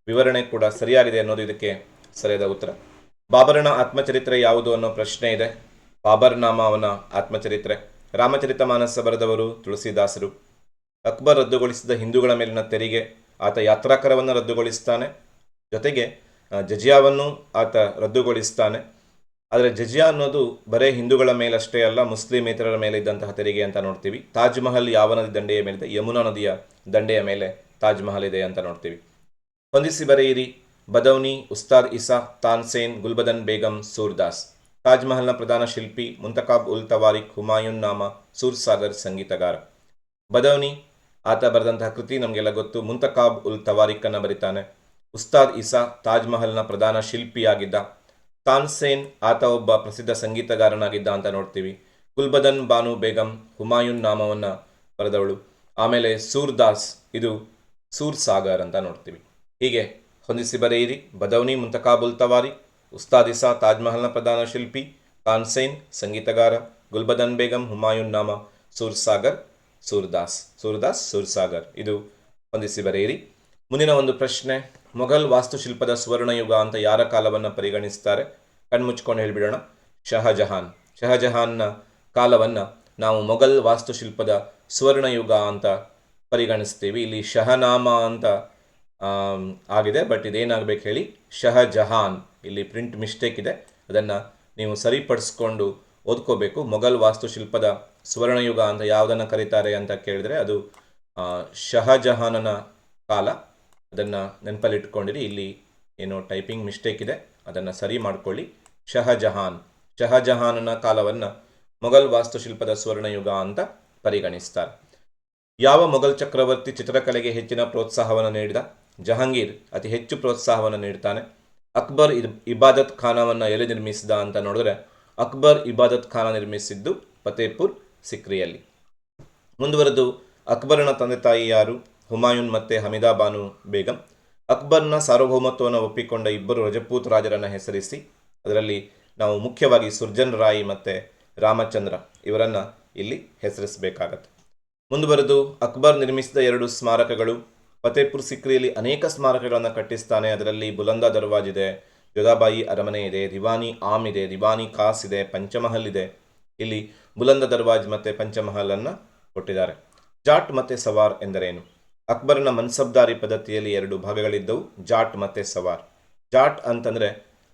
ವಿವರಣೆ ಕೂಡ ಸರಿಯಾಗಿದೆ ಅನ್ನೋದು ಇದಕ್ಕೆ ಸರಿಯಾದ ಉತ್ತರ. ಬಾಬರನ ಆತ್ಮಚರಿತ್ರೆ ಯಾವುದು ಅನ್ನೋ ಪ್ರಶ್ನೆ ಇದೆ. ಬಾಬರ್ ನಾಮ ಅವನ ಆತ್ಮಚರಿತ್ರೆ. ರಾಮಚರಿತ ಮಾನಸ ಬರೆದವರು ತುಳಸಿದಾಸರು. ಅಕ್ಬರ್ ರದ್ದುಗೊಳಿಸಿದ ಹಿಂದೂಗಳ ಮೇಲಿನ ತೆರಿಗೆ, ಆತ ಯಾತ್ರಾಕರವನ್ನು ರದ್ದುಗೊಳಿಸ್ತಾನೆ. ಜೊತೆಗೆ ಜಜಿಯಾವನ್ನು ಆತ ರದ್ದುಗೊಳಿಸ್ತಾನೆ. ಆದರೆ ಜಜಿಯಾ ಅನ್ನೋದು ಬರೇ ಹಿಂದೂಗಳ ಮೇಲಷ್ಟೇ ಅಲ್ಲ ಮುಸ್ಲಿಮೇತರರ ಮೇಲೆ ಇದ್ದಂತಹ ತೆರಿಗೆ ಅಂತ ನೋಡ್ತೀವಿ. ತಾಜ್ ಮಹಲ್ ಯಾವ ನದಿ ದಂಡೆಯ ಮೇಲಿದೆ? ಯಮುನಾ ನದಿಯ ದಂಡೆಯ ಮೇಲೆ ತಾಜ್ ಮಹಲ್ ಇದೆ ಅಂತ ನೋಡ್ತೀವಿ. ಹೊಂದಿಸಿ ಬರೆಯಿರಿ, ಬದೌನಿ, ಉಸ್ತಾದ್ ಇಸಾ, ತಾನ್ಸೇನ್, ಗುಲ್ಬದನ್ ಬೇಗಂ, ಸೂರ್ದಾಸ್. ತಾಜ್ ಮಹಲ್ನ ಪ್ರಧಾನ ಶಿಲ್ಪಿ ಮುಂತಕಾಬ್ ಉಲ್ ತವಾರಿಕ್, ಹುಮಾಯೂನ್ ನಾಮ ಸೂರ್ಸಾಗರ್ ಸಂಗೀತಗಾರ. ಬದೌನಿ, ಆತ ಬರೆದಂತಹ ಕೃತಿ ನಮಗೆಲ್ಲ ಗೊತ್ತು. ಮುಂತಕಾಬ್ ಉಲ್ ತವಾರಿಕ್ ಅನ್ನ ಬರಿತಾನೆ. ಉಸ್ತಾದ್ ಇಸಾ ತಾಜ್ ಮಹಲ್ನ ಪ್ರಧಾನ ಶಿಲ್ಪಿಯಾಗಿದ್ದ ತಾನ್ಸೇನ್ ಆತ ಒಬ್ಬ ಪ್ರಸಿದ್ಧ ಸಂಗೀತಗಾರನಾಗಿದ್ದ ಅಂತ ನೋಡ್ತೀವಿ. ಗುಲ್ಬದನ್ ಬಾನು ಬೇಗಂ ಹುಮಾಯೂನ್ ನಾಮವನ್ನು ಬರೆದವಳು. ಆಮೇಲೆ ಸೂರ್ ದಾಸ್, ಇದು ಸೂರ್ ಸಾಗರ್ ಅಂತ ನೋಡ್ತೀವಿ. ಹೀಗೆ ಹೊಂದಿಸಿ ಬರೆಯಿರಿ. ಬದೌನಿ ಮುಂತಕಾಬುಲ್ ತವಾರಿ, ಉಸ್ತಾದ್ ಇಸಾ ತಾಜ್ ಮಹಲ್ನ ಪ್ರಧಾನ ಶಿಲ್ಪಿ ತಾನ್ಸೇನ್ ಸಂಗೀತಗಾರ, ಗುಲ್ಬದನ್ ಬೇಗಂ ಹುಮಾಯೂನ್ ನಾಮ ಸೂರ್ ಸಾಗರ್ ಸೂರ್ದಾಸ್ ಸೂರ್ದಾಸ್ ಸೂರ್ಸಾಗರ್ ಇದು ಹೊಂದಿಸಿ ಬರೆಯಿರಿ. ಮುಂದಿನ ಒಂದು ಪ್ರಶ್ನೆ. ಮೊಘಲ್ ವಾಸ್ತುಶಿಲ್ಪದ ಸುವರ್ಣಯುಗ ಅಂತ ಯಾರ ಕಾಲವನ್ನು ಪರಿಗಣಿಸ್ತಾರೆ? ಕಣ್ಮುಚ್ಕೊಂಡು ಹೇಳಿಬಿಡೋಣ. ಶಹಜಹಾನ್. ಶಹಜಹಾನ್ನ ಕಾಲವನ್ನು ನಾವು ಮೊಘಲ್ ವಾಸ್ತುಶಿಲ್ಪದ ಸುವರ್ಣಯುಗ ಅಂತ ಪರಿಗಣಿಸ್ತೀವಿ. ಇಲ್ಲಿ ಶಹನಾಮ ಅಂತ ಆಗಿದೆ, ಬಟ್ ಇದೇನಾಗಬೇಕು ಹೇಳಿ? ಶಹಜಹಾನ್. ಇಲ್ಲಿ ಪ್ರಿಂಟ್ ಮಿಸ್ಟೇಕ್ ಇದೆ. ಅದನ್ನು ನೀವು ಸರಿಪಡಿಸ್ಕೊಂಡು ಓದ್ಕೋಬೇಕು. ಮೊಘಲ್ ವಾಸ್ತುಶಿಲ್ಪದ ಸುವರ್ಣಯುಗ ಅಂತ ಯಾವುದನ್ನು ಕರೀತಾರೆ ಅಂತ ಕೇಳಿದರೆ ಅದು ಶಹಜಹಾನನ ಕಾಲ. ಅದನ್ನು ನೆನಪಲ್ಲಿಟ್ಕೊಂಡಿರಿ. ಇಲ್ಲಿ ಏನೋ ಟೈಪಿಂಗ್ ಮಿಸ್ಟೇಕ್ ಇದೆ. ಅದನ್ನು ಸರಿ ಮಾಡ್ಕೊಳ್ಳಿ. ಶಹಜಹಾನ್. ಶಹಜಹಾನನ ಕಾಲವನ್ನು ಮೊಘಲ್ ವಾಸ್ತುಶಿಲ್ಪದ ಸುವರ್ಣಯುಗ ಅಂತ ಪರಿಗಣಿಸ್ತಾರೆ. ಯಾವ ಮೊಘಲ್ ಚಕ್ರವರ್ತಿ ಚಿತ್ರಕಲೆಗೆ ಹೆಚ್ಚಿನ ಪ್ರೋತ್ಸಾಹವನ್ನು ನೀಡಿದ? ಜಹಾಂಗೀರ್ ಅತಿ ಹೆಚ್ಚು ಪ್ರೋತ್ಸಾಹವನ್ನು ನೀಡ್ತಾನೆ. ಅಕ್ಬರ್ ಇಬಾದತ್ ಖಾನವನ್ನು ಎಲ್ಲಿ ನಿರ್ಮಿಸಿದ ಅಂತ ನೋಡಿದ್ರೆ, ಅಕ್ಬರ್ ಇಬಾದತ್ ಖಾನ ನಿರ್ಮಿಸಿದ್ದು ಫತೇಪುರ್, ಸಿಕ್ರಿಯಲ್ಲಿ. ಮುಂದುವರೆದು ಅಕ್ಬರನ ತಂದೆ ತಾಯಿ ಯಾರು? ಹುಮಾಯೂನ್ ಮತ್ತೆ ಹಮಿದಾ ಬಾನು ಬೇಗಂ. ಅಕ್ಬರ್ನ ಸಾರ್ವಭೌಮತ್ವವನ್ನು ಒಪ್ಪಿಕೊಂಡ ಇಬ್ಬರು ರಜಪೂತ್ ರಾಜರನ್ನು ಹೆಸರಿಸಿ, ಅದರಲ್ಲಿ ನಾವು ಮುಖ್ಯವಾಗಿ ಸುರ್ಜನ್ ರಾಯ್ ಮತ್ತು ರಾಮಚಂದ್ರ ಇವರನ್ನು ಇಲ್ಲಿ ಹೆಸರಿಸಬೇಕಾಗತ್ತೆ. ಮುಂದುವರೆದು, ಅಕ್ಬರ್ ನಿರ್ಮಿಸಿದ ಎರಡು ಸ್ಮಾರಕಗಳು. ಫತೇಪುರ್ ಸಿಕ್ರಿಯಲ್ಲಿ ಅನೇಕ ಸ್ಮಾರಕಗಳನ್ನು ಕಟ್ಟಿಸ್ತಾನೆ, ಅದರಲ್ಲಿ ಬುಲಂದ ದರ್ವಾಜ್ ಇದೆ, ಜೊದಾಬಾಯಿ ಅರಮನೆ ಇದೆ, ದಿವಾನಿ ಆಮ್ ಇದೆ, ದಿವಾನಿ ಕಾಸ್ ಇದೆ, ಪಂಚಮಹಲ್ ಇದೆ. ಇಲ್ಲಿ ಬುಲಂದ ದರ್ವಾಜ್ ಮತ್ತು ಪಂಚಮಹಲನ್ನು ಕೊಟ್ಟಿದ್ದಾರೆ. ಜಾಟ್ ಮತ್ತು ಸವಾರ್ ಎಂದರೇನು? ಅಕ್ಬರನ ಮನ್ಸಬ್ದಾರಿ ಪದ್ಧತಿಯಲ್ಲಿ ಎರಡು ಭಾಗಗಳಿದ್ದವು, ಜಾಟ್ ಮತ್ತು ಸವಾರ್. ಜಾಟ್ ಅಂತಂದರೆ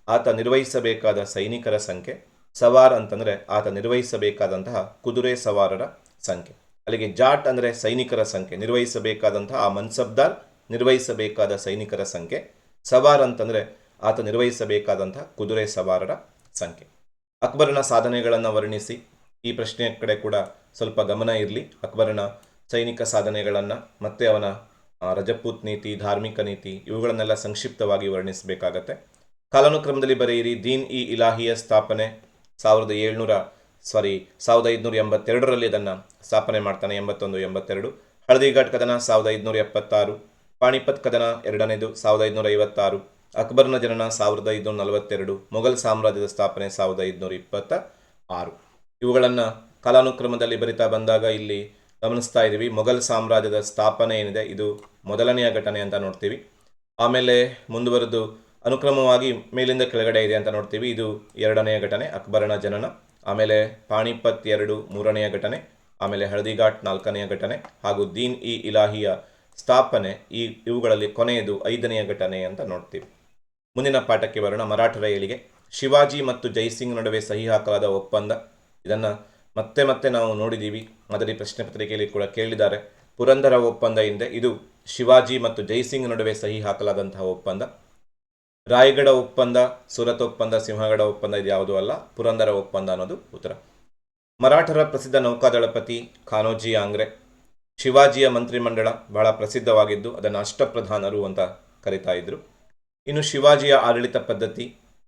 ಆತ ನಿರ್ವಹಿಸಬೇಕಾದ ಸೈನಿಕರ ಸಂಖ್ಯೆ, ಸವಾರ್ ಅಂತಂದರೆ ಆತ ನಿರ್ವಹಿಸಬೇಕಾದಂತಹ ಕುದುರೆ ಸವಾರರ ಸಂಖ್ಯೆ. ಅಲ್ಲಿಗೆ ಜಾಟ್ ಅಂದರೆ ಸೈನಿಕರ ಸಂಖ್ಯೆ, ನಿರ್ವಹಿಸಬೇಕಾದಂತಹ ಆ ಮನ್ಸಬ್ದಾರ್ ನಿರ್ವಹಿಸಬೇಕಾದ ಸೈನಿಕರ ಸಂಖ್ಯೆ, ಸವಾರ್ ಅಂತಂದರೆ ಆತ ನಿರ್ವಹಿಸಬೇಕಾದಂತಹ ಕುದುರೆ ಸವಾರರ ಸಂಖ್ಯೆ. ಅಕ್ಬರನ ಸಾಧನೆಗಳನ್ನು ವರ್ಣಿಸಿ, ಈ ಪ್ರಶ್ನೆಯ ಕಡೆ ಕೂಡ ಸ್ವಲ್ಪ ಗಮನ ಇರಲಿ. ಅಕ್ಬರನ ಸೈನಿಕ ಸಾಧನೆಗಳನ್ನು ಮತ್ತೆ ಅವನ ರಜಪೂತ್ ನೀತಿ, ಧಾರ್ಮಿಕ ನೀತಿ ಇವುಗಳನ್ನೆಲ್ಲ ಸಂಕ್ಷಿಪ್ತವಾಗಿ ವರ್ಣಿಸಬೇಕಾಗತ್ತೆ. ಕಾಲಾನುಕ್ರಮದಲ್ಲಿ ಬರೆಯಿರಿ, ದೀನ್ ಇ ಇಲಾಹಿಯ ಸ್ಥಾಪನೆ ಸಾವಿರದ ಏಳ್ನೂರ, ಸಾರಿ, ಸಾವಿರದ ಐದುನೂರ ಎಂಬತ್ತೆರಡರಲ್ಲಿ ಅದನ್ನು ಸ್ಥಾಪನೆ ಮಾಡ್ತಾನೆ, ಎಂಬತ್ತೊಂದು, ಎಂಬತ್ತೆರಡು. ಹಳದಿಘಾಟ್ ಕದನ ಸಾವಿರದ ಐದುನೂರ ಎಪ್ಪತ್ತಾರು. ಪಾಣಿಪತ್ ಕದನ ಎರಡನೇದು ಸಾವಿರದ ಐದುನೂರ ಐವತ್ತಾರು. ಅಕ್ಬರ್ನ ಜನನ ಸಾವಿರದ ಐದುನೂರ ನಲವತ್ತೆರಡು. ಮೊಘಲ್ ಸಾಮ್ರಾಜ್ಯದ ಸ್ಥಾಪನೆ ಸಾವಿರದ ಐದುನೂರ ಇಪ್ಪತ್ತ ಆರು ಇವುಗಳನ್ನು ಕಾಲಾನುಕ್ರಮದಲ್ಲಿ ಬರಿತಾ ಬಂದಾಗ ಇಲ್ಲಿ ಗಮನಿಸ್ತಾ ಇದ್ದೀವಿ ಮೊಘಲ್ ಸಾಮ್ರಾಜ್ಯದ ಸ್ಥಾಪನೆ ಏನಿದೆ, ಇದು ಮೊದಲನೆಯ ಘಟನೆ ಅಂತ ನೋಡ್ತೀವಿ. ಆಮೇಲೆ ಮುಂದುವರೆದು ಅನುಕ್ರಮವಾಗಿ ಮೇಲಿಂದ ಕೆಳಗಡೆ ಇದೆ ಅಂತ ನೋಡ್ತೀವಿ. ಇದು ಎರಡನೆಯ ಘಟನೆ, ಅಕ್ಬರನ ಜನನ. ಆಮೇಲೆ ಪಾಣಿಪತ್ ಎರಡು ಮೂರನೆಯ ಘಟನೆ, ಆಮೇಲೆ ಹಳದಿಘಾಟ್ ನಾಲ್ಕನೆಯ ಘಟನೆ, ಹಾಗೂ ದೀನ್ ಇ ಇಲಾಹಿಯ ಸ್ಥಾಪನೆ, ಈ ಇವುಗಳಲ್ಲಿ ಕೊನೆಯದು ಐದನೆಯ ಘಟನೆ ಅಂತ ನೋಡ್ತೀವಿ. ಮುಂದಿನ ಪಾಠಕ್ಕೆ ಬರೋಣ. ಮರಾಠರ ಏಳಿಗೆ. ಶಿವಾಜಿ ಮತ್ತು ಜೈಸಿಂಗ್ ನಡುವೆ ಸಹಿ ಹಾಕಲಾದ ಒಪ್ಪಂದ. ಇದನ್ನು ಮತ್ತೆ ಮತ್ತೆ ನಾವು ನೋಡಿದ್ದೀವಿ. ಮಾದರಿ ಪ್ರಶ್ನೆ ಪತ್ರಿಕೆಯಲ್ಲಿ ಕೂಡ ಕೇಳಿದ್ದಾರೆ. ಪುರಂದರ ಒಪ್ಪಂದ ಹಿಂದೆ ಇದು ಶಿವಾಜಿ ಮತ್ತು ಜೈಸಿಂಗ್ ನಡುವೆ ಸಹಿ ಹಾಕಲಾದಂತಹ ಒಪ್ಪಂದ. ರಾಯಗಢ ಒಪ್ಪಂದ, ಸುರತ್ ಒಪ್ಪಂದ, ಸಿಂಹಗಡ ಒಪ್ಪಂದ ಇದು ಯಾವುದೂ ಅಲ್ಲ. ಪುರಂದರ ಒಪ್ಪಂದ ಅನ್ನೋದು ಉತ್ತರ. ಮರಾಠರ ಪ್ರಸಿದ್ಧ ನೌಕಾದಳಪತಿ ಖಾನೋಜಿ ಆಂಗ್ರೆ, ಶಿವಾಜಿಯ ಮಂತ್ರಿಮಂಡಳ ಬಹಳ ಪ್ರಸಿದ್ಧವಾಗಿದ್ದು ಅದನ್ನು ಅಷ್ಟಪ್ರಧಾನರು ಅಂತ ಕರಿತಾ ಇದ್ರು. ಇನ್ನು ಶಿವಾಜಿಯ ಆಡಳಿತ ಪದ್ಧತಿ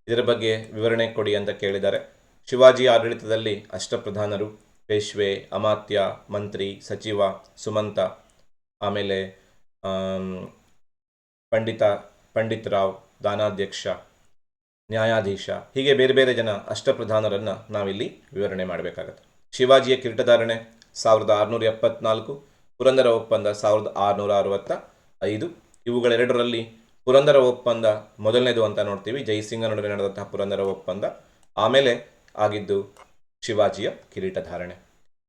ಇದರ ಬಗ್ಗೆ ವಿವರಣೆ ಕೊಡಿ ಅಂತ ಕೇಳಿದ್ದಾರೆ. ಶಿವಾಜಿಯ ಆಡಳಿತದಲ್ಲಿ ಅಷ್ಟಪ್ರಧಾನರು. ಪೇಶ್ವೆ ಅಮಾತ್ಯ ಮಂತ್ರಿ ಸಚಿವ ಸುಮಂತ ಆಮೇಲೆ ಆಮ್, ಪಂಡಿತ ಪಂಡಿತ್ ರಾವ್ ದಾನಾಧ್ಯಕ್ಷ ನ್ಯಾಯಾಧೀಶ ಹೀಗೆ ಬೇರೆ ಬೇರೆ ಜನ ಅಷ್ಟಪ್ರಧಾನರನ್ನು ನಾವಿಲ್ಲಿ ವಿವರಣೆ ಮಾಡಬೇಕಾಗತ್ತೆ. ಶಿವಾಜಿಯ ಕಿರೀಟಧಾರಣೆ ಸಾವಿರದ ಆರುನೂರ ಎಪ್ಪತ್ನಾಲ್ಕು ಪುರಂದರ ಒಪ್ಪಂದ ಸಾವಿರದ ಆರುನೂರ ಅರವತ್ತ ಐದು. ಇವುಗಳೆರಡರಲ್ಲಿ ಪುರಂದರ ಒಪ್ಪಂದ ಮೊದಲನೇದು ಅಂತ ನೋಡ್ತೀವಿ. ಜೈಸಿಂಗ ನಡುವೆ ನಡೆದಂತಹ ಪುರಂದರ ಒಪ್ಪಂದ. ಆಮೇಲೆ ಆಗಿದ್ದು ಶಿವಾಜಿಯ ಕಿರೀಟಧಾರಣೆ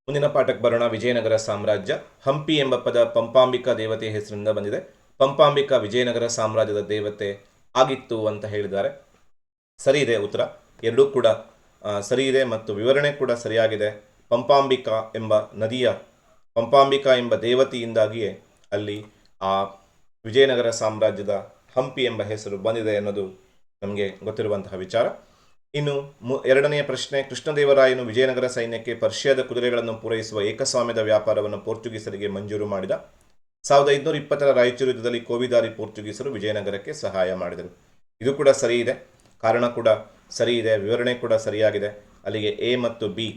ಮುಂದಿನ ಪಾಠಕ್ಕೆ ಬರೋಣ. ವಿಜಯನಗರ ಸಾಮ್ರಾಜ್ಯ. ಹಂಪಿ ಎಂಬ ಪದ ಪಂಪಾಂಬಿಕಾ ದೇವತೆ ಹೆಸರಿನಿಂದ ಬಂದಿದೆ. ಪಂಪಾಂಬಿಕಾ ವಿಜಯನಗರ ಸಾಮ್ರಾಜ್ಯದ ದೇವತೆ ಆಗಿತ್ತು ಅಂತ ಹೇಳಿದ್ದಾರೆ. ಸರಿ ಇದೆ ಉತ್ತರ. ಎರಡೂ ಕೂಡ ಸರಿ ಇದೆ ಮತ್ತು ವಿವರಣೆ ಕೂಡ ಸರಿಯಾಗಿದೆ. ಪಂಪಾಂಬಿಕಾ ಎಂಬ ನದಿಯ, ಪಂಪಾಂಬಿಕಾ ಎಂಬ ದೇವತೆಯಿಂದಾಗಿಯೇ ಅಲ್ಲಿ ಆ ವಿಜಯನಗರ ಸಾಮ್ರಾಜ್ಯದ ಹಂಪಿ ಎಂಬ ಹೆಸರು ಬಂದಿದೆ ಅನ್ನೋದು ನಮಗೆ ಗೊತ್ತಿರುವಂತಹ ವಿಚಾರ. ಇನ್ನು ಮು, ಎರಡನೆಯ ಪ್ರಶ್ನೆ, ಕೃಷ್ಣದೇವರಾಯನು ವಿಜಯನಗರ ಸೈನ್ಯಕ್ಕೆ ಪರ್ಷಿಯಾದ ಕುದುರೆಗಳನ್ನು ಪೂರೈಸುವ ಏಕಸ್ವಾಮ್ಯದ ವ್ಯಾಪಾರವನ್ನು ಪೋರ್ಚುಗೀಸರಿಗೆ ಮಂಜೂರು ಮಾಡಿದ. ಸಾವಿರದ ಐದುನೂರ ಇಪ್ಪತ್ತರ ರಾಯಚೂರು ಯುದ್ಧದಲ್ಲಿ ಕೋವಿದಾರಿ ಪೋರ್ಚುಗೀಸರು ವಿಜಯನಗರಕ್ಕೆ ಸಹಾಯ ಮಾಡಿದರು. ಇದು ಕೂಡ ಸರಿ ಇದೆ ಕಾರಣ ಕೂಡ ಸರಿ ಇದೆ ವಿವರಣೆ ಕೂಡ ಸರಿಯಾಗಿದೆ. ಅಲ್ಲಿಗೆ ಎ ಮತ್ತು ಬಿ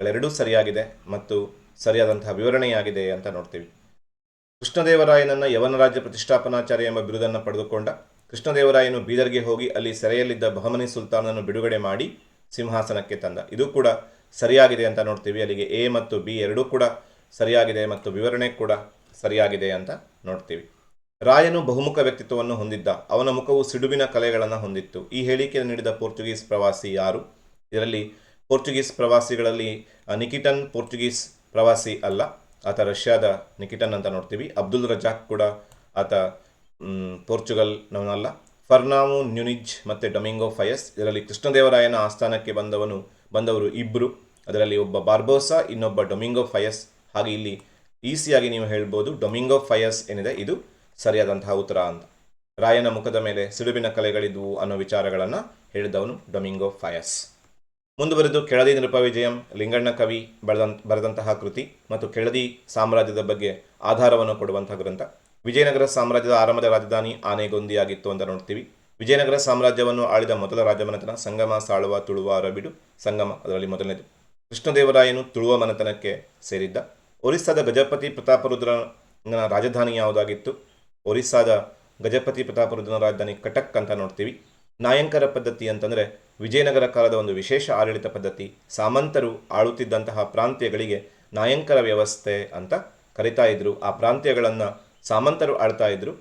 ಗಳೆರಡೂ ಸರಿಯಾಗಿದೆ ಮತ್ತು ಸರಿಯಾದಂತಹ ವಿವರಣೆಯಾಗಿದೆ ಅಂತ ನೋಡ್ತೀವಿ. ಕೃಷ್ಣದೇವರಾಯನನ್ನ ಯವನ ರಾಜ್ಯ ಪ್ರತಿಷ್ಠಾಪನಾಚಾರ್ಯ ಎಂಬ ಬಿರುದನ್ನು ಪಡೆದುಕೊಂಡ ಕೃಷ್ಣದೇವರಾಯನು ಬೀದರ್ಗೆ ಹೋಗಿ ಅಲ್ಲಿ ಸೆರೆಯಲ್ಲಿದ್ದ ಬಹಮನಿ ಸುಲ್ತಾನನ್ನು ಬಿಡುಗಡೆ ಮಾಡಿ ಸಿಂಹಾಸನಕ್ಕೆ ತಂದ. ಇದು ಕೂಡ ಸರಿಯಾಗಿದೆ ಅಂತ ನೋಡ್ತೀವಿ. ಅಲ್ಲಿಗೆ ಎ ಮತ್ತು ಬಿ ಎರಡೂ ಕೂಡ ಸರಿಯಾಗಿದೆ ಮತ್ತು ವಿವರಣೆ ಕೂಡ ಸರಿಯಾಗಿದೆ ಅಂತ ನೋಡ್ತೀವಿ. ರಾಯನು ಬಹುಮುಖ ವ್ಯಕ್ತಿತ್ವವನ್ನು ಹೊಂದಿದ್ದ. ಅವನ ಮುಖವು ಸಿಡುಬಿನ ಕಲೆಗಳನ್ನು ಹೊಂದಿತ್ತು. ಈ ಹೇಳಿಕೆಯನ್ನು ನೀಡಿದ ಪೋರ್ಚುಗೀಸ್ ಪ್ರವಾಸಿ ಯಾರು? ಇದರಲ್ಲಿ ಪೋರ್ಚುಗೀಸ್ ಪ್ರವಾಸಿಗಳಲ್ಲಿ ನಿಕಿಟನ್ ಪೋರ್ಚುಗೀಸ್ ಪ್ರವಾಸಿ ಅಲ್ಲ, ಆತ ರಷ್ಯಾದ ನಿಕಿಟನ್ ಅಂತ ನೋಡ್ತೀವಿ. ಅಬ್ದುಲ್ ರಜಾಕ್ ಕೂಡ ಆತ ಮ್, ಪೋರ್ಚುಗಲ್ನವನಲ್ಲ ಫರ್ನಾಮು ನ್ಯೂನಿಜ್ ಮತ್ತು ಡೊಮಿಂಗೋ ಫಯಸ್ ಇದರಲ್ಲಿ ಕೃಷ್ಣದೇವರಾಯನ ಆಸ್ಥಾನಕ್ಕೆ ಬಂದವನು ಬಂದವರು ಇಬ್ಬರು ಅದರಲ್ಲಿ ಒಬ್ಬ ಬಾರ್ಬೋಸಾ ಇನ್ನೊಬ್ಬ ಡೊಮಿಂಗೋ ಫಯಸ್. ಹಾಗೆ ಇಲ್ಲಿ ಈಸಿಯಾಗಿ ನೀವು ಹೇಳ್ಬೋದು ಡೊಮಿಂಗೋ ಫಯಸ್ ಏನಿದೆ ಇದು ಸರಿಯಾದಂತಹ ಉತ್ತರ ಅಂತ. ರಾಯನ ಮುಖದ ಮೇಲೆ ಸಿಡುಬಿನ ಕಲೆಗಳಿದ್ವು ಅನ್ನೋ ವಿಚಾರಗಳನ್ನು ಹೇಳಿದವನು ಡೊಮಿಂಗೋ ಫಯಸ್. ಮುಂದುವರೆದು ಕೆಳದಿ ನೃಪ ವಿಜಯಂ ಲಿಂಗಣ್ಣ ಕವಿ ಬರೆದಂತ ಬರೆದಂತಹ ಕೃತಿ ಮತ್ತು ಕೆಳದಿ ಸಾಮ್ರಾಜ್ಯದ ಬಗ್ಗೆ ಆಧಾರವನ್ನು ಕೊಡುವಂತಹ ಗ್ರಂಥ. ವಿಜಯನಗರ ಸಾಮ್ರಾಜ್ಯದ ಆರಂಭದ ರಾಜಧಾನಿ ಆನೆಗೊಂದಿಯಾಗಿತ್ತು ಅಂತ ನೋಡ್ತೀವಿ. ವಿಜಯನಗರ ಸಾಮ್ರಾಜ್ಯವನ್ನು ಆಳಿದ ಮೊದಲ ರಾಜಮನೆತನ ಸಂಗಮ, ಸಾಳುವ, ತುಳುವ, ಅರಬಿಡು ಸಂಗಮ, ಅದರಲ್ಲಿ ಮೊದಲನೇದು. ಕೃಷ್ಣದೇವರಾಯನು ತುಳುವ ಮನೆತನಕ್ಕೆ ಸೇರಿದ್ದ. ಒರಿಸ್ಸಾದ ಗಜಪತಿ ಪ್ರತಾಪರುದ್ರನ ರಾಜಧಾನಿ ಯಾವುದಾಗಿತ್ತು? ಒರಿಸ್ಸಾದ ಗಜಪತಿ ಪ್ರತಾಪರುದ್ರನ ರಾಜಧಾನಿ ಕಟಕ್ ಅಂತ ನೋಡ್ತೀವಿ. ನಾಯಂಕರ ಪದ್ಧತಿ ಅಂತಂದರೆ ವಿಜಯನಗರ ಕಾಲದ ಒಂದು ವಿಶೇಷ ಆಡಳಿತ ಪದ್ಧತಿ. ಸಾಮಂತರು ಆಳುತ್ತಿದ್ದಂತಹ ಪ್ರಾಂತ್ಯಗಳಿಗೆ ನಾಯಂಕರ ವ್ಯವಸ್ಥೆ ಅಂತ ಕರಿತಾ ಇದ್ರು. ಆ ಪ್ರಾಂತ್ಯಗಳನ್ನು ಸಾಮಂತರು ಆಳ್ತಾ ಇದ್ರು